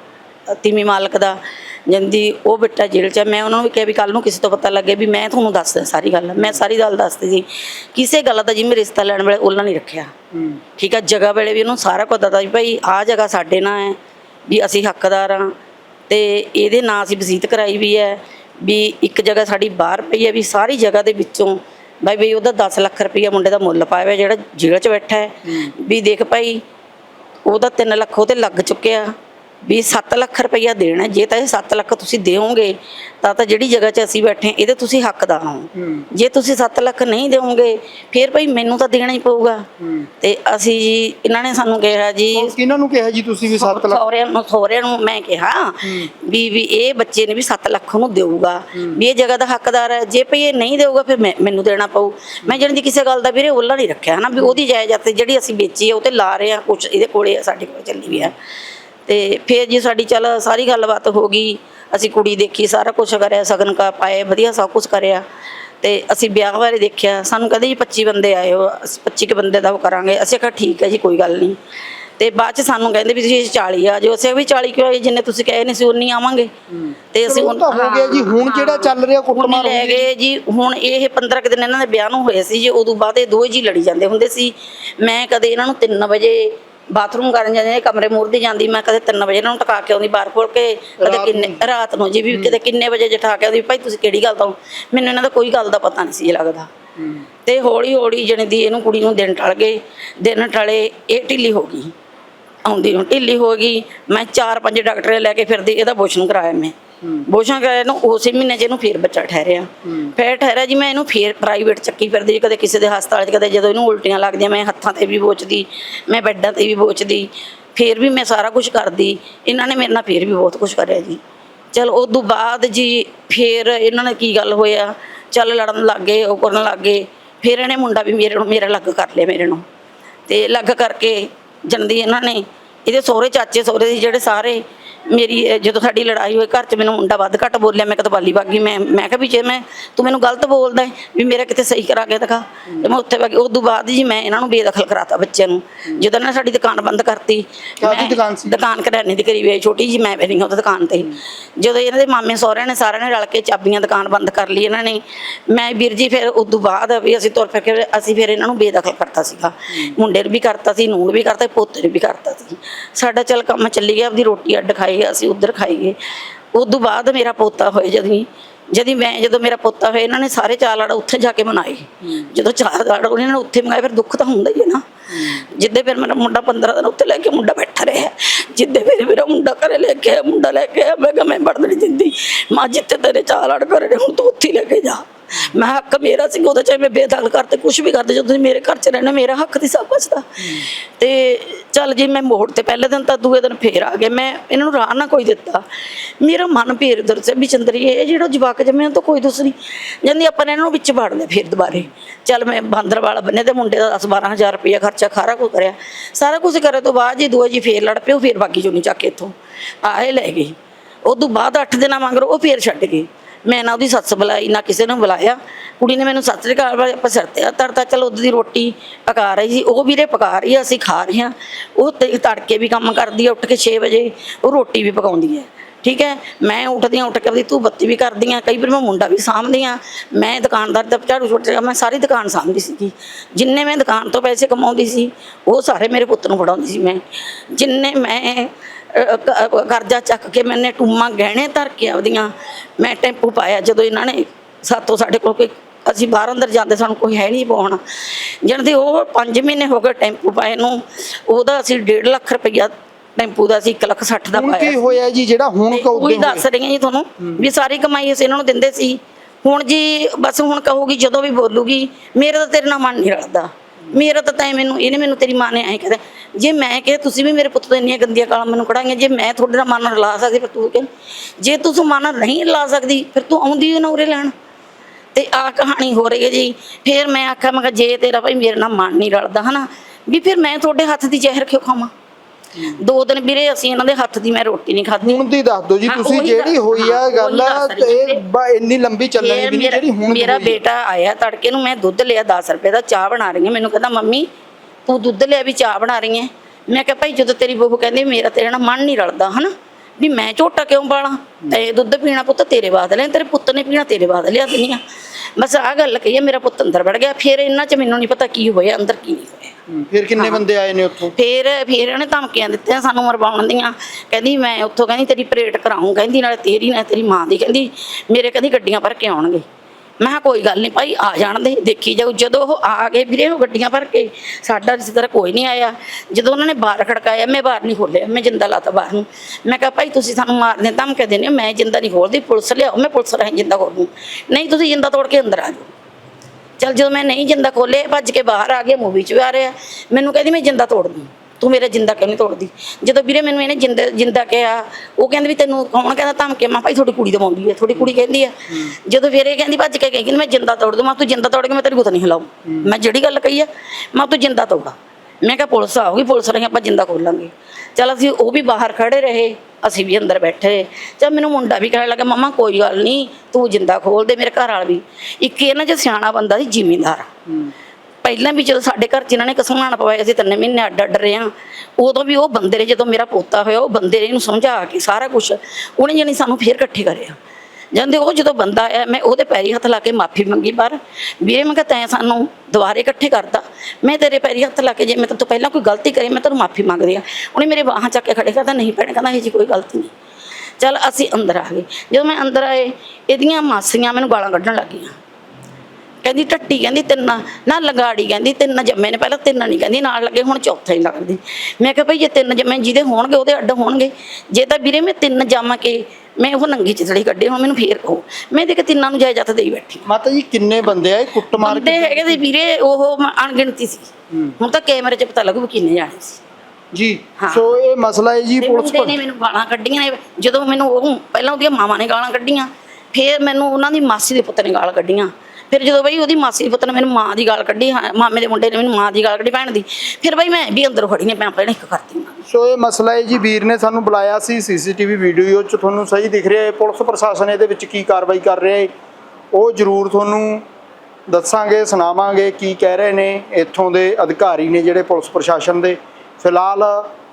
ਤੀਮੀ ਮਾਲਕ ਦਾ ਜੰਦੀ ਉਹ ਬੇਟਾ ਜੇਲ੍ਹ 'ਚ ਹੈ ਮੈਂ ਉਹਨਾਂ ਨੂੰ ਵੀ ਕਿਹਾ ਵੀ ਕੱਲ ਨੂੰ ਕਿਸੇ ਤੋਂ ਪਤਾ ਲੱਗੇ ਵੀ ਮੈਂ ਤੁਹਾਨੂੰ ਦੱਸ ਦਿਆਂ ਸਾਰੀ ਗੱਲ। ਮੈਂ ਸਾਰੀ ਗੱਲ ਦੱਸਦੀ ਸੀ। ਕਿਸੇ ਗੱਲ ਦਾ ਜਿਵੇਂ ਰਿਸ਼ਤਾ ਲੈਣ ਵੇਲੇ ਉਹਨਾਂ ਨਹੀਂ ਰੱਖਿਆ। ਹੂੰ। ਠੀਕ ਆ ਜਗ੍ਹਾ ਵੇਲੇ ਵੀ ਉਹਨੂੰ ਸਾਰਾ ਕੁਝ ਦੱਸਦਾ ਵੀ ਭਾਈ ਆਹ ਜਗ੍ਹਾ ਸਾਡੇ ਨਾਂ ਹੈ ਵੀ ਅਸੀਂ ਹੱਕਦਾਰ ਹਾਂ। ਤੇ ਇਹਦੇ ਨਾਂ ਅਸੀਂ ਵਸੀਅਤ ਕਰਾਈ ਵੀ ਹੈ ਵੀ ਇੱਕ ਜਗ੍ਹਾ ਸਾਡੀ ਬਾਹਰ ਪਈ ਹੈ ਵੀ ਸਾਰੀ ਜਗ੍ਹਾ ਦੇ ਵਿੱਚੋਂ ਭਾਈ ਬਈ ਉਹਦਾ 10 ਲੱਖ ਰੁਪਈਆ ਮੁੰਡੇ ਦਾ ਮੁੱਲ ਪਾਇਆ ਹੋਇਆ ਜਿਹੜਾ ਜੇਲ੍ਹ 'ਚ ਬੈਠਾ ਹੈ। ਵੀ ਦੇਖ ਭਾਈ ਉਹਦਾ 3 ਲੱਖ ਉਹ ਤੇ ਲੱਗ ਚੁੱਕਿਆ। ਵੀ 7 ਲੱਖ ਰੁਪਈਆ ਦੇਣਾ। ਜੇ ਤਾਂ ਇਹ 7 ਲੱਖ ਤੁਸੀਂ ਦਿਓਗੇ ਤਾਂ ਤਾਂ ਜਿਹੜੀ ਜਗ੍ਹਾ 'ਚ ਅਸੀਂ ਬੈਠੇ ਇਹਦੇ ਤੁਸੀਂ ਹੱਕਦਾਰ ਹੋ। ਜੇ ਤੁਸੀਂ 7 ਲੱਖ ਨਹੀਂ ਦਿਓਗੇ ਫਿਰ ਭਾਈ ਮੈਨੂੰ ਤਾਂ ਦੇਣਾ ਹੀ ਪਊਗਾ। ਤੇ ਅਸੀਂ ਜੀ ਇਹਨਾਂ ਨੇ ਸਾਨੂੰ ਕਿਹਾ ਜੀ ਕਿਹਨਾਂ ਨੂੰ ਕਿਹਾ ਜੀ ਤੁਸੀਂ ਵੀ 7 ਲੱਖ? ਸਹੁਰਿਆਂ ਨੂੰ ਸਹੁਰਿਆਂ ਨੂੰ ਮੈਂ ਕਿਹਾ ਵੀ ਵੀ ਇਹ ਬੱਚੇ ਨੇ ਵੀ 7 ਲੱਖ ਨੂੰ ਦੇਊਗਾ। ਵੀ ਇਹ ਜਗ੍ਹਾ ਦਾ ਹੱਕਦਾਰ ਹੈ। ਜੇ ਭਈ ਇਹ ਨਹੀਂ ਦੇਊਗਾ ਫਿਰ ਮੈਨੂੰ ਦੇਣਾ ਪਊ। ਮੈਂ ਜਾਣੀ ਦੀ ਕਿਸੇ ਗੱਲ ਦਾ ਵੀਰੇ ਉਹਲਾ ਨਹੀਂ ਰੱਖਿਆ ਹਨਾ? ਵੀ ਉਹਦੀ ਜਾਇਦਾਦ ਤੇ ਜਿਹੜੀ ਅਸੀਂ ਵੇਚੀ ਹੈ ਉਹ ਤੇ ਲਾ ਰਹੇ ਆ ਕੁਝ ਇਹਦੇ ਕੋਲੇ ਸਾਡੇ ਕੋਲ ਚੱਲੀ ਵੀ ਆ। ਤੇ ਫਿਰ ਜੀ ਸਾਡੀ ਚੱਲ ਸਾਰੀ ਗੱਲਬਾਤ ਹੋ ਗਈ ਅਸੀਂ ਕੁੜੀ ਦੇਖੀ ਸਾਰਾ ਕੁਝ ਕਰਿਆ ਸਗਨ ਕਾ ਪਾਏ ਵਧੀਆ ਸਭ ਕੁਝ ਕਰਿਆ। ਤੇ ਅਸੀਂ ਵਿਆਹ ਬਾਰੇ ਦੇਖਿਆ ਸਾਨੂੰ ਕਹਿੰਦੇ ਜੀ 25 ਬੰਦੇ ਆਏ ਹੋ ਅਸੀਂ 25 ਕੇ ਬੰਦੇ ਦਾ ਉਹ ਕਰਾਂਗੇ। ਅਸੀਂ ਕਿਹਾ ਠੀਕ ਹੈ ਜੀ ਕੋਈ ਗੱਲ ਨਹੀਂ। ਤੇ ਬਾਅਦ ਚ ਸਾਨੂੰ ਕਹਿੰਦੇ ਵੀ ਤੁਸੀਂ 40 ਆ ਜਾਓ। ਅਸੀਂ ਵੀ 40 ਕਿਉਂ ਆਏ ਜਿੰਨੇ ਤੁਸੀਂ ਕਹੇ ਨਹੀਂ ਸੀ ਉਨੀ ਆਵਾਂਗੇ। ਤੇ ਅਸੀਂ ਤਾਂ ਹੋ ਗਿਆ ਜੀ, ਹੁਣ ਜਿਹੜਾ ਚੱਲ ਰਿਹਾ ਕੁੱਟਮਾਰ ਹੁਣ ਹੋ। ਗਏ ਜੀ। ਹੁਣ ਇਹ 15 ਕੁ ਦਿਨ ਇਹਨਾਂ ਦੇ ਵਿਆਹ ਨੂੰ ਹੋਏ ਸੀ ਜੀ ਉਦੋਂ ਬਾਅਦ ਇਹ ਦੋਵੇਂ ਜੀ ਲੜੀ ਜਾਂਦੇ ਹੁੰਦੇ ਸੀ। ਮੈਂ ਕਦੇ ਇਹਨਾਂ ਨੂੰ 3 ਵਜੇ ਬਾਥਰੂਮ ਕਰਨ ਜਾਂਦੇ ਕਮਰੇ ਮੂਰਦੀ ਜਾਂਦੀ ਮੈਂ ਕਦੇ 3 ਵਜੇ ਨੂੰ ਟਕਾ ਕੇ ਆਉਂਦੀ ਬਾਹਰ ਖੋਲ ਕੇ ਕਦੇ ਕਿੰਨੇ ਰਾਤ ਨੂੰ ਜੀ ਵੀ ਕਿਤੇ ਕਿੰਨੇ ਵਜੇ ਜਠਾ ਕੇ ਆਉਂਦੀ ਭਾਈ ਤੁਸੀਂ ਕਿਹੜੀ ਗੱਲ ਤੋਂ? ਮੈਨੂੰ ਇਹਨਾਂ ਦਾ ਕੋਈ ਗੱਲ ਦਾ ਪਤਾ ਨਹੀਂ ਸੀ ਲੱਗਦਾ। ਤੇ ਹੌਲੀ ਹੌਲੀ ਜਣੇ ਦੀ ਇਹਨੂੰ ਕੁੜੀ ਨੂੰ ਦਿਨ ਟਲ ਗਏ ਦਿਨ ਟਲੇ ਇਹ ਢਿੱਲੀ ਹੋ ਗਈ। ਆਉਂਦੀ ਨੂੰ ਢਿੱਲੀ ਹੋ ਗਈ ਮੈਂ ਚਾਰ ਪੰਜ ਡਾਕਟਰ ਲੈ ਕੇ ਫਿਰਦੀ ਇਹਦਾ ਬੋਸ਼ਨ ਕਰਾਇਆ ਮੈਂ। ਬੋਸ਼ਨ ਕਰਾਇਆ ਨੂੰ ਉਸੇ ਮਹੀਨੇ ਚ ਇਹਨੂੰ ਫੇਰ ਬੱਚਾ ਠਹਿਰਿਆ। ਫੇਰ ਠਹਿਰਿਆ ਜੀ ਮੈਂ ਇਹਨੂੰ ਫੇਰ ਪ੍ਰਾਈਵੇਟ ਚੱਕੀ ਫਿਰਦੀ ਕਦੇ ਕਿਸੇ ਦੇ ਹਸਪਤਾਲ 'ਚ ਕਦੇ ਜਦੋਂ ਇਹਨੂੰ ਉਲਟੀਆਂ ਲੱਗਦੀਆਂ ਮੈਂ ਹੱਥਾਂ ਤੇ ਵੀ ਬੋਚਦੀ ਮੈਂ ਬੈੱਡਾਂ ਤੇ ਵੀ ਬੋਚਦੀ ਫੇਰ ਵੀ ਮੈਂ ਸਾਰਾ ਕੁਝ ਕਰਦੀ। ਇਹਨਾਂ ਨੇ ਮੇਰੇ ਨਾਲ ਫੇਰ ਵੀ ਬਹੁਤ ਕੁਝ ਕਰਿਆ ਜੀ। ਚਲ ਉਸ ਤੋਂ ਬਾਅਦ ਜੀ ਫੇਰ ਇਹਨਾਂ ਨੇ ਕੀ ਗੱਲ ਹੋਇਆ? ਚੱਲ ਲੜਨ ਲੱਗ ਗਏ ਉਹ ਕਰਨ ਲੱਗ। ਗਏ ਫਿਰ ਇਹਨੇ ਮੁੰਡਾ ਵੀ ਮੇਰੇ ਨੂੰ ਮੇਰਾ ਲੱਗ ਕਰ ਲਿਆ ਮੇਰੇ ਨੂੰ। ਤੇ ਲੱਗ ਕਰਕੇ ਜਨਦੀ ਇਹਨਾਂ ਨੇ। ਇਹਦੇ ਸਹੁਰੇ ਚਾਚੇ ਸਹੁਰੇ ਦੀ ਜਿਹੜੇ ਸਾਰੇ। ਮੇਰੀ ਜਦੋਂ ਸਾਡੀ ਲੜਾਈ ਹੋਈ ਘਰ 'ਚ ਮੈਨੂੰ ਮੁੰਡਾ ਵੱਧ ਘੱਟ ਬੋਲਿਆ ਮੈਂ ਕਤਵਾਲੀ ਬਾਗੀ ਮੈਂ ਮੈਂ ਕਿਹਾ ਵੀ ਜੇ ਮੈਂ ਤੂੰ ਮੈਨੂੰ ਗਲਤ ਬੋਲਦਾ ਵੀ ਮੇਰਾ ਕਿਤੇ ਸਹੀ ਕਰਾ ਕੇ ਦਿਖਾ। ਤੇ ਮੈਂ ਉੱਥੇ ਉਸ ਤੋਂ ਬਾਅਦ ਜੀ ਮੈਂ ਇਹਨਾਂ ਨੂੰ ਬੇਦਖਲ ਕਰਾਤਾ ਬੱਚਿਆਂ ਨੂੰ। ਜਦੋਂ ਇਹਨਾਂ ਨੇ ਸਾਡੀ ਦੁਕਾਨ ਬੰਦ ਕਰਤੀ ਕਾਹਦੀ ਦੁਕਾਨ ਸੀ? ਦੁਕਾਨ ਕਰਿਆਨੇ ਦੀ ਕਰੀ ਹੋਈ ਹੈ, ਛੋਟੀ ਜੀ ਮੈਂ ਬੈਠੀ ਹਾਂ ਉਹਦੀ ਦੁਕਾਨ ਤੇ। ਜਦੋਂ ਇਹਨਾਂ ਦੇ ਮਾਮੇ ਸਹੁਰਿਆਂ ਨੇ ਸਾਰਿਆਂ ਨੇ ਰਲ ਕੇ ਚਾਬੀਆਂ ਦੁਕਾਨ ਬੰਦ ਕਰ ਲਈ ਇਹਨਾਂ ਨੇ ਮੈਂ ਵੀਰ ਜੀ ਫਿਰ ਉਸ ਤੋਂ ਬਾਅਦ ਵੀ ਅਸੀਂ ਤੁਰ ਫਿਰ ਕੇ ਅਸੀਂ ਫਿਰ ਇਹਨਾਂ ਨੂੰ ਬੇਦਖਲ ਕਰਤਾ ਸੀਗਾ। ਮੁੰਡੇ ਨੂੰ ਵੀ ਕਰਤਾ ਸੀ ਨੂੰਹ ਨੂੰ ਵੀ ਕਰਤਾ ਪੋਤੇ ਨੂੰ ਵੀ ਕਰਤਾ ਸੀ। ਸਾਡਾ ਚੱਲ ਕੰਮ ਚੱਲੀ ਗਿਆ ਆਪਦੀ ਰੋਟੀ ਅੱਡ ਖਾਈ। ਅਸੀਂ ਉੱਧਰ ਖਾਈਏ। ਉਸ ਤੋਂ ਬਾਅਦ ਮੇਰਾ ਪੋਤਾ ਹੋਏ ਜਦੀ ਜਦੀ ਮੈਂ ਜਦੋਂ ਮੇਰਾ ਪੋਤਾ ਹੋਇਆ ਇਹਨਾਂ ਨੇ ਸਾਰੇ ਚਾਰ ਲੜ ਉੱਥੇ ਜਾ ਕੇ ਮਨਾਏ। ਜਦੋਂ ਚਾਰ ਲੜ ਉਹਨਾਂ ਨੇ ਉੱਥੇ ਮਨਾਏ ਫਿਰ ਦੁੱਖ ਤਾਂ ਹੁੰਦਾ ਹੀ ਹੈ ਨਾ। ਜਿੱਦੇ ਫਿਰ ਮੇਰਾ ਮੁੰਡਾ 15 ਦਿਨ ਉੱਤੇ ਲੈ ਕੇ ਮੁੰਡਾ ਬੈਠਾ ਰਿਹਾ ਜਿੱਦੇ ਫਿਰ ਮੇਰਾ ਮੁੰਡਾ ਘਰੇ ਲੈ ਕੇ ਮੁੰਡਾ ਲੈ ਕੇ ਮੈਂ ਕਿਹਾ ਮੈਂ ਨਹੀਂ ਦਿੰਦੀ। ਮਾਂ ਜਿੱਤੇ ਤੇਰੇ ਚਾਰ ਲੜ ਨੇ ਹੁਣ ਤੂੰ ਉੱਥੇ ਲੈ ਕੇ ਜਾ। ਮੈਂ ਹੱਕ ਮੇਰਾ ਸੀ, ਉਹਦੇ ਚਾਹੇ ਮੈਂ ਬੇਦਖਲ ਕਰਤੇ ਕੁਝ ਵੀ ਕਰਦੇ ਜਦੋਂ ਤੁਸੀਂ ਮੇਰੇ ਘਰ ਚ ਰਹਿਣਾ, ਮੇਰਾ ਹੱਕ ਦੀ ਸਭ ਕੁਛ ਦਾ। ਤੇ ਚੱਲ ਜੀ ਮੈਂ ਮੋੜ ਤੇ ਪਹਿਲੇ ਦਿਨ ਤਾਂ ਦੂਏ ਦਿਨ ਫੇਰ ਆ ਗਏ ਮੈਂ ਇਹਨਾਂ ਨੂੰ ਰਾਹ ਨਾ ਕੋਈ ਦਿੱਤਾ। ਮੇਰਾ ਮਨ ਫੇਰ ਦਰ ਸੇ ਵੀ ਚੰਦਰੀ, ਇਹ ਜਿਹੜਾ ਜਵਾਕ ਜੰਮਿਆ ਤਾਂ ਕੋਈ ਦੂਸਰੀ ਜਾਂਦੀ ਆਪਾਂ ਨੇ ਇਹਨਾਂ ਨੂੰ ਵਿੱਚ ਵੜ ਲਿਆ ਫੇਰ ਦੁਬਾਰੇ। ਚੱਲ ਮੈਂ ਬਾਂਦਰ ਵਾਲਾ ਬੰਨੇ ਤੇ ਮੁੰਡੇ ਦਾ 10 12000 ਰੁਪਇਆ ਖਰਚਾ ਖਾਰਾ ਕੋ ਕਰਿਆ। ਸਾਰਾ ਕੁਝ ਕਰੇ ਤੋਂ ਬਾਅਦ ਜੀ ਦੂਆ ਜੀ ਫੇਰ ਲੜ ਪਿਓ ਫੇਰ ਬਾਕੀ ਚੋਂ ਨਹੀਂ ਚੱਕ ਕੇ ਇੱਥੋਂ ਆਏ ਲੈ ਗਏ। ਉਸ ਬਾਅਦ 8 ਦਿਨਾਂ ਮਗਰੋਂ ਉਹ ਫੇਰ ਛੱਡ ਗਏ। ਮੈਂ ਨਾ ਉਹਦੀ ਸੱਸ ਬੁਲਾਈ, ਨਾ ਕਿਸੇ ਨੂੰ ਬੁਲਾਇਆ। ਕੁੜੀ ਨੇ ਮੈਨੂੰ ਸਤਿ ਸ੍ਰੀ ਅਕਾਲ ਪਸਰਤਿਆ ਆਪਾਂ ਸਿਰ ਤੇ ਚਲ ਉਹਦੀ ਦੀ ਰੋਟੀ ਪਕਾ ਰਹੀ ਸੀ। ਉਹ ਵੀਰੇ ਪਕਾ ਰਹੀ ਆ, ਅਸੀਂ ਖਾ ਰਹੇ ਹਾਂ। ਉਹ ਤੜਕੇ ਵੀ ਕੰਮ ਕਰਦੀ ਆ, ਉੱਠ ਕੇ 6 ਵਜੇ ਉਹ ਰੋਟੀ ਵੀ ਪਕਾਉਂਦੀ ਹੈ ਠੀਕ ਹੈ? ਮੈਂ ਉੱਠਦੀ ਹਾਂ, ਉੱਠ ਕੇ ਆਪਦੀ ਤੂੰ ਬੱਤੀ ਵੀ ਕਰਦੀ ਹਾਂ। ਕਈ ਵਾਰ ਮੈਂ ਮੁੰਡਾ ਵੀ ਸਾਂਭਦੀ ਹਾਂ। ਮੈਂ ਦੁਕਾਨਦਾਰ ਦਾ ਝਾੜੂ ਛੋਟ ਮੈਂ ਸਾਰੀ ਦੁਕਾਨ ਸਾਂਭਦੀ ਸੀਗੀ। ਜਿੰਨੇ ਮੈਂ ਦੁਕਾਨ ਤੋਂ ਪੈਸੇ ਕਮਾਉਂਦੀ ਸੀ, ਉਹ ਸਾਰੇ ਮੇਰੇ ਪੁੱਤ ਨੂੰ ਫੜਾਉਂਦੀ ਸੀ ਮੈਂ। ਜਿੰਨੇ ਮੈਂ ਕਰਜ਼ਾ ਚੱਕ ਕੇ ਮੈਨੇ ਟੂਮਾਂ ਗਹਿਣੇ ਧਰ ਕੇ ਆਪਦੀਆਂ ਮੈਂ ਟੈਂਪੂ ਪਾਇਆ ਜਦੋਂ ਇਹਨਾਂ ਨੇ ਸਾਤੋਂ ਸਾਡੇ ਕੋਲ ਕੋਈ ਅਸੀਂ ਬਾਹਰ ਅੰਦਰ ਜਾਂਦੇ ਸਾਨੂੰ ਕੋਈ ਹੈ ਨਹੀਂ ਪਾਉਣਾ। ਜਣਦੇ ਉਹ 5 ਮਹੀਨੇ ਹੋ ਗਏ ਟੈਂਪੂ ਪਾਏ ਨੂੰ ਉਹਦਾ ਅਸੀਂ 1.5 ਲੱਖ ਰੁਪਈਆ ਟੈਂਪੂ ਦਾ ਅਸੀਂ 1 ਲੱਖ 60 ਦਾ ਪਾਇਆ ਕੀ ਹੋਇਆ ਜੀ ਜਿਹੜਾ ਹੁਣ ਕਉਦੇ ਉਹੀ ਦੱਸ ਰਹੀ ਹਾਂ ਜੀ ਤੁਹਾਨੂੰ ਵੀ ਸਾਰੀ ਕਮਾਈ ਅਸੀਂ ਇਹਨਾਂ ਨੂੰ ਦਿੰਦੇ ਸੀ। ਹੁਣ ਜੀ ਬਸ ਹੁਣ ਕਹੂਗੀ ਜਦੋਂ ਵੀ ਬੋਲੂਗੀ ਮੇਰਾ ਤਾਂ ਤੇਰੇ ਨਾਲ ਮਨ ਨਹੀਂ ਰਲਦਾ। ਮੇਰਾ ਤਾਂ ਤੈਂ ਮੈਨੂੰ ਇਹਨੇ ਮੈਨੂੰ ਤੇਰੀ ਮਾਂ ਨੇ ਐਂ ਕਹਿੰਦਾ ਜੇ ਮੈਂ ਕਿਹਾ ਤੁਸੀਂ ਵੀ ਮੇਰੇ ਪੁੱਤ ਤੋਂ ਇੰਨੀਆਂ ਗੰਦੀਆਂ ਗਾਲਾਂ ਮੈਨੂੰ ਕਢਾਈਆਂ ਜੇ ਮੈਂ ਤੁਹਾਡੇ ਨਾਲ ਮਨ ਰਲਾ ਸਕਦੀ ਫਿਰ ਤੂੰ ਕਹਿ ਜੇ ਤੂੰ ਮਨ ਨਹੀਂ ਰਲਾ ਸਕਦੀ ਫਿਰ ਤੂੰ ਆਉਂਦੀ ਨਾ ਉਰੇ ਲੈਣ? ਤੇ ਆ ਕਹਾਣੀ ਹੋ ਰਹੀ ਹੈ ਜੀ। ਫਿਰ ਮੈਂ ਆਖਿਆ ਮੈਂ ਕਿਹਾ ਜੇ ਤੇਰਾ ਭਾਈ ਮੇਰੇ ਨਾਲ ਮਨ ਨਹੀਂ ਰਲਦਾ ਹਨਾ ਵੀ ਫਿਰ ਮੈਂ ਤੁਹਾਡੇ ਹੱਥ ਦੀ ਜ਼ਹਿਰ ਕਿਉਂ ਖਾਵਾਂ? ਦੋ ਦਿਨ ਵੀਰੇ ਅਸੀਂ ਇਹਨਾਂ ਦੇ ਹੱਥ ਦੀ ਮੈਂ ਰੋਟੀ ਨਹੀਂ ਖਾਧੀ। ਹੁਣ ਦੀ ਦੱਸ ਦਿਓ ਜੀ ਤੁਸੀਂ ਜਿਹੜੀ ਹੋਈ ਆ ਗੱਲ ਇਹ ਇੰਨੀ ਲੰਬੀ ਚੱਲਣੀ ਵੀ ਜਿਹੜੀ ਹੁਣ ਮੇਰਾ। ਬੇਟਾ ਆਇਆ ਤੜਕੇ ਨੂੰ ਮੈਂ ਦੁੱਧ ਲਿਆ 10 ਰੁਪਏ ਦਾ ਚਾਹ ਬਣਾ ਰਹੀ ਹਾਂ। ਮੈਨੂੰ ਕਹਿੰਦਾ ਮੰਮੀ ਤੂੰ ਦੁੱਧ ਲਿਆ ਵੀ ਚਾਹ ਬਣਾ ਰਹੀ ਹੈ। ਮੈਂ ਕਿਹਾ ਭਾਈ ਜਦੋਂ ਤੇਰੀ ਬਹੂ ਕਹਿੰਦੀ ਮੇਰਾ ਤੇਰੇ ਨਾਲ ਮਨ ਨਹੀਂ ਰਲਦਾ ਹਨਾ? ਵੀ ਮੈਂ ਝੋਟਾ ਕਿਉਂ ਪਾਲਾਂ ਇਹ ਦੁੱਧ ਪੀਣਾ ਪੁੱਤ ਤੇਰੇ ਬਾਦ ਲਿਆ ਤੇਰੇ ਪੁੱਤ ਨੇ ਪੀਣਾ ਤੇਰੇ ਬਾਦ ਲਿਆ ਦਿੰਦੀਆਂ ਬਸ ਆਹ ਗੱਲ ਕਹੀ ਮੇਰਾ ਪੁੱਤ ਅੰਦਰ ਵੜ ਗਿਆ ਫਿਰ ਇਹਨਾਂ 'ਚ ਮੈਨੂੰ ਨਹੀਂ ਪਤਾ ਕੀ ਹੋਇਆ ਅੰਦਰ ਕੀ ਨਹੀਂ ਹੋਇਆ। ਫਿਰ ਕਿੰਨੇ ਬੰਦੇ ਆਏ ਨੇ ਉੱਥੋਂ? ਫੇਰ ਫੇਰ ਇਹਨੇ ਧਮਕੀਆਂ ਦਿੱਤੀਆਂ ਸਾਨੂੰ ਮਰਵਾਉਣ ਦੀਆਂ। ਕਹਿੰਦੀ ਮੈਂ ਉੱਥੋਂ ਕਹਿੰਦੀ ਤੇਰੀ ਪਰੇਡ ਕਰਾਉਂ ਕਹਿੰਦੀ ਨਾਲੇ ਤੇਰੀ ਨਾਲੇ ਤੇਰੀ ਮਾਂ ਦੀ ਕਹਿੰਦੀ ਮੇਰੇ ਕਹਿੰਦੀ ਗੱਡੀਆਂ ਭਰ ਕੇ ਆਉਣਗੇ। ਮੈਂ ਕਿਹਾ, ਕੋਈ ਗੱਲ ਨਹੀਂ ਭਾਈ, ਆ ਜਾਣ ਦੇ, ਦੇਖੀ ਜਾਊ। ਜਦੋਂ ਉਹ ਆ ਗਏ ਵੀਰੇ, ਉਹ ਗੱਡੀਆਂ ਭਰ ਕੇ, ਸਾਡਾ ਰਿਸ਼ਤੇਦਾਰ ਕੋਈ ਨਹੀਂ ਆਇਆ। ਜਦੋਂ ਉਹਨਾਂ ਨੇ ਬਾਹਰ ਖੜਕਾਇਆ, ਮੈਂ ਬਾਹਰ ਨਹੀਂ ਖੋਲਿਆ, ਮੈਂ ਜਿੰਦਾ ਲਾਤਾ ਬਾਹਰ ਨੂੰ। ਮੈਂ ਕਿਹਾ, ਭਾਈ, ਤੁਸੀਂ ਸਾਨੂੰ ਮਾਰਨੇ ਧਮਕੇ ਦੇਣੇ ਮੈਂ ਜਿੰਦਾ ਨਹੀਂ ਖੋਲਦੀ, ਪੁਲਿਸ ਲਿਆਓ, ਮੈਂ ਪੁਲਿਸ ਰਾਹੀਂ ਜਿੰਦਾ ਖੋਲੂ। ਨਹੀਂ, ਤੁਸੀਂ ਜਿੰਦਾ ਤੋੜ ਕੇ ਅੰਦਰ ਆ ਜਾਓ। ਚਲ, ਜਦੋਂ ਮੈਂ ਨਹੀਂ ਜਿੰਦਾ ਖੋਲੇ ਭੱਜ ਕੇ ਬਾਹਰ ਆ ਗਿਆ, ਮੂਵੀ ਚ ਵੀ ਆ ਰਿਹਾ। ਮੈਨੂੰ ਕਹਿੰਦੀ, ਮੈਂ ਜਿੰਦਾ ਤੋੜ ਦੂੰ। ਤੂੰ ਮੇਰਾ ਜਿੰਦਾ ਕਿਉਂ ਨਹੀਂ ਤੋੜਦੀ? ਜਦੋਂ ਵੀਰੇ ਮੈਨੂੰ ਇਹਨੇ ਜਿੰਦਾ ਜਿੰਦਾ ਕਿਹਾ, ਉਹ ਕਹਿੰਦੇ ਵੀ ਤੈਨੂੰ ਕੌਣ ਕਹਿੰਦਾ ਧਮਕੇ ਮੈਂ ਭਾਈ ਤੁਹਾਡੀ ਕੁੜੀ ਦਵਾਉਂਦੀ ਹੈ, ਤੁਹਾਡੀ ਕੁੜੀ ਕਹਿੰਦੀ ਆ ਜਦੋਂ ਫਿਰ ਕਹਿੰਦੀ ਭੱਜ ਕੇ ਕਹਿੰਦੀ ਮੈਂ ਜਿੰਦਾ ਤੋੜ ਦੂੰ, ਮੈਂ ਤੂੰ ਜਿੰਦਾ ਤੋੜ ਕੇ ਮੈਂ ਤੇਰੀ ਗੁੱਤ ਨਹੀਂ ਹਿਲਾਉਂ ਮੈਂ ਜਿਹੜੀ ਗੱਲ ਕਹੀ ਆ ਮੈਂ ਤੂੰ ਜਿੰਦਾ ਤੋੜਾ। ਮੈਂ ਕਿਹਾ ਪੁਲਿਸ ਆਊਗੀ, ਪੁਲਿਸ ਰਹੀ ਆਪਾਂ ਜਿੰਦਾ ਖੋਲਾਂਗੇ ਚਲ ਅਸੀਂ ਉਹ ਵੀ ਬਾਹਰ ਖੜੇ ਰਹੇ, ਅਸੀਂ ਵੀ ਅੰਦਰ ਬੈਠੇ। ਚਲ ਮੈਨੂੰ ਮੁੰਡਾ ਵੀ ਕਹਿਣ ਲੱਗਾ, ਮਮਾ, ਕੋਈ ਗੱਲ ਨਹੀਂ, ਤੂੰ ਜਿੰਦਾ ਖੋਲ ਦੇ ਮੇਰੇ ਘਰ ਵਾਲਾ ਵੀ। ਇੱਕ ਇਹਨਾਂ 'ਚ ਸਿਆਣਾ ਬੰਦਾ ਸੀ, ਜ਼ਿਮੀਂਦਾਰ। ਪਹਿਲਾਂ ਵੀ ਜਦੋਂ ਸਾਡੇ ਘਰ 'ਚ ਇਹਨਾਂ ਨੇ ਕਸਮਾਨ ਪਵਾਇਆ ਅਸੀਂ ਤਿੰਨ ਮਹੀਨੇ ਅੱਡ ਅੱਡ ਰਹੇ ਆ ਉਦੋਂ ਵੀ ਉਹ ਬੰਦੇ ਨੇ ਜਦੋਂ ਮੇਰਾ ਪੋਤਾ ਹੋਇਆ, ਉਹ ਬੰਦੇ ਨੇ ਇਹਨੂੰ ਸਮਝਾ ਕੇ ਸਾਰਾ ਕੁਝ ਉਹਨੇ ਜਾਨੀ ਸਾਨੂੰ ਫੇਰ ਇਕੱਠੇ ਕਰਿਆ। ਜਾਂਦੇ ਉਹ ਜਦੋਂ ਬੰਦਾ ਆਇਆ, ਮੈਂ ਉਹਦੇ ਪੈਰੀ ਹੱਥ ਲਾ ਕੇ ਮਾਫੀ ਮੰਗੀ, ਪਰ ਵੀਰੇ ਮੈਂ ਕਿਹਾ ਤੈਂ ਸਾਨੂੰ ਦੁਬਾਰੇ ਇਕੱਠੇ ਕਰਦਾ ਮੈਂ ਤੇਰੇ ਪੈਰੀ ਹੱਥ ਲਾ ਕੇ ਜੇ ਮੈਂ ਤੈਨੂੰ ਪਹਿਲਾਂ ਕੋਈ ਗਲਤੀ ਕਰੀ, ਮੈਂ ਤੈਨੂੰ ਮਾਫੀ ਮੰਗਦੀ ਆ ਉਹਨੇ ਮੇਰੇ ਬਾਹਾਂ ਚੱਕ ਕੇ ਖੜੇ ਕਰਦਾ ਨਹੀਂ ਭੈਣੇ, ਕਹਿੰਦਾ ਇਹ ਜੀ ਕੋਈ ਗਲਤੀ ਨਹੀਂ। ਚੱਲ ਅਸੀਂ ਅੰਦਰ ਆ ਗਏ। ਜਦੋਂ ਮੈਂ ਅੰਦਰ ਆਏ, ਇਹਦੀਆਂ ਮਾਸੀਆਂ ਮੈਨੂੰ ਗਾਲਾਂ ਕੱਢਣ ਲੱਗੀਆਂ ਕਹਿੰਦੀ ਟੱਟੀ ਕਹਿੰਦੀ ਤਿੰਨ ਨਾ ਲਗਾੜੀ ਕਹਿੰਦੀ ਤਿੰਨ ਜੰਮੇ ਨੇ ਪਹਿਲਾਂ ਤਿੰਨ ਨਹੀਂ ਕਹਿੰਦੀ ਨਾਲ ਲੱਗੇ ਹੁਣ ਚੌਥਾ ਹੀ ਲੱਗਦੀ। ਮੈਂ ਕਿਹਾ ਭਈ ਜੇ ਤਿੰਨ ਜੰਮੇ ਜਿਹਦੇ ਹੋਣਗੇ ਉਹਦੇ ਅੱਡ ਹੋਣਗੇ। ਜੇ ਤਾਂ ਵੀਰੇ ਮੈਂ ਤਿੰਨ ਜੰਮ ਕੇ ਮੈਂ ਉਹ ਨੰਗੀ ਚਿਤੜੀ ਕੱਢੇ ਹੁਣ ਮੈਨੂੰ ਫੇਰ ਕਹੋ। ਮੈਂ ਦੇਖ ਤਿੰਨਾਂ ਨੂੰ ਜਾਇਦਾਦ ਦੇਈ ਬੈਠੀ। ਮਾਤਾ ਜੀ ਕਿੰਨੇ ਬੰਦੇ ਆਏ ਕੁੱਟਮਾਰ ਬੰਦੇ ਹੈਗੇ ਸੀ ਵੀਰੇ ਉਹ ਅਣਗਿਣਤੀ ਸੀ। ਹੁਣ ਤਾਂ ਕੈਮਰੇ 'ਚ ਪਤਾ ਲੱਗੂ ਕਿੰਨੇ ਜਾਣੇ ਸੀ। ਜੀ। ਸੋ ਇਹ ਮਸਲਾ ਹੈ ਜੀ ਪੁਲਿਸ ਮੁੰਡੇ ਨੇ ਮੈਨੂੰ ਗਾਲਾਂ ਕੱਢੀਆਂ ਨੇ। ਜਦੋਂ ਮੈਨੂੰ ਉਹ ਪਹਿਲਾਂ ਉਹਦੀਆਂ ਮਾਵਾਂ ਨੇ ਗਾਲਾਂ ਕੱਢੀਆਂ ਫਿਰ ਮੈਨੂੰ ਉਹਨਾਂ ਦੀ ਮਾਸੀ ਦੇ ਪੁੱਤ ਨੇ ਗਾਲਾਂ ਕੱਢੀਆਂ। ਫਿਰ ਜਦੋਂ ਬਈ ਉਹਦੀ ਮਾਸੀ ਪੁੱਤ ਨੇ ਮੈਨੂੰ ਮਾਂ ਦੀ ਗੱਲ ਕੱਢੀ ਹਾਂ, ਮਾਮੇ ਦੇ ਮੁੰਡੇ ਨੇ ਮੈਨੂੰ ਮਾਂ ਦੀ ਗਾਲ ਕੱਢੀ ਭੈਣ ਦੀ ਫਿਰ ਬਈ ਮੈਂ ਵੀ ਅੰਦਰ ਖੜੀ ਨੇ ਮੈਂ ਆਪਣੇ ਇੱਕ ਕਰਤੀ। ਸੋ ਇਹ ਮਸਲਾ ਹੈ ਜੀ ਵੀਰ ਨੇ ਸਾਨੂੰ ਬੁਲਾਇਆ ਸੀ ਸੀਸੀਟੀਵੀ ਵੀਡੀਓ ਚ ਤੁਹਾਨੂੰ ਸਹੀ ਦਿਖ ਰਿਹਾ ਹੈ। ਪੁਲਿਸ ਪ੍ਰਸ਼ਾਸਨ ਇਹਦੇ ਵਿੱਚ ਕੀ ਕਾਰਵਾਈ ਕਰ ਰਿਹਾ ਹੈ ਉਹ ਜ਼ਰੂਰ ਤੁਹਾਨੂੰ ਦੱਸਾਂਗੇ ਸੁਣਾਵਾਂਗੇ ਕੀ ਕਹਿ ਰਹੇ ਨੇ ਇੱਥੋਂ ਦੇ ਅਧਿਕਾਰੀ ਨੇ ਜਿਹੜੇ ਪੁਲਿਸ ਪ੍ਰਸ਼ਾਸਨ ਦੇ। ਫਿਲਹਾਲ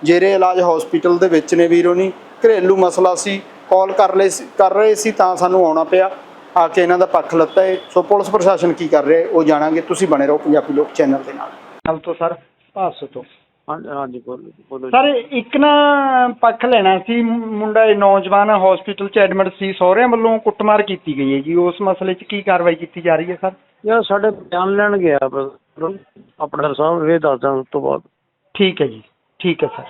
ਜੇਰੇ ਇਲਾਜ ਹਸਪੀਟਲ ਦੇ ਵਿੱਚ ਨੇ ਵੀਰੋ ਨਹੀਂ ਘਰੇਲੂ ਮਸਲਾ ਸੀ ਕਾਲ ਕਰ ਲਈ ਸੀ- ਕਰ ਰਹੇ ਸੀ ਤਾਂ ਸਾਨੂੰ ਆਉਣਾ ਪਿਆ। ਆ ਕੇ ਇਹਨਾਂ ਦਾ ਪੱਖ ਲੱਤਾ ਹੈ। ਸੋ ਪੁਲਿਸ ਪ੍ਰਸ਼ਾਸਨ ਕੀ ਕਰ ਰਿਹਾ ਹੈ ਉਹ ਜਾਣਾਂਗੇ। ਤੁਸੀਂ ਬਣੇ ਰਹੋ ਪੰਜਾਬੀ ਲੋਕ ਚੈਨਲ ਦੇ ਨਾਲ। ਹਲ ਤੋਂ ਸਰ ਪਾਸ ਤੋਂ। ਹਾਂਜੀ ਹਾਂਜੀ ਬੋਲੋ। ਸਰ ਇੱਕ ਨਾ ਪੱਖ ਲੈਣਾ ਸੀ। ਮੁੰਡਾ ਇਹ ਨੌਜਵਾਨ ਹਸਪੀਟਲ ਚ ਐਡਮਿਟ ਸੀ। ਸਹੁਰਿਆਂ ਵੱਲੋਂ ਕੁੱਟਮਾਰ ਕੀਤੀ ਗਈ ਹੈ ਜੀ। ਉਸ ਮਸਲੇ 'ਚ ਕੀ ਕਾਰਵਾਈ ਕੀਤੀ ਜਾ ਰਹੀ ਹੈ ਸਰ? ਯਾਰ ਸਾਡੇ ਬਿਆਨ ਲੈਣ ਗਿਆ। ਆਪਣਾ ਸਾਹਿਬ ਇਹ ਦੱਸ ਦਾਂ ਉਸ ਤੋਂ ਬਾਅਦ। ਠੀਕ ਹੈ ਜੀ। ਠੀਕ ਹੈ ਸਰ।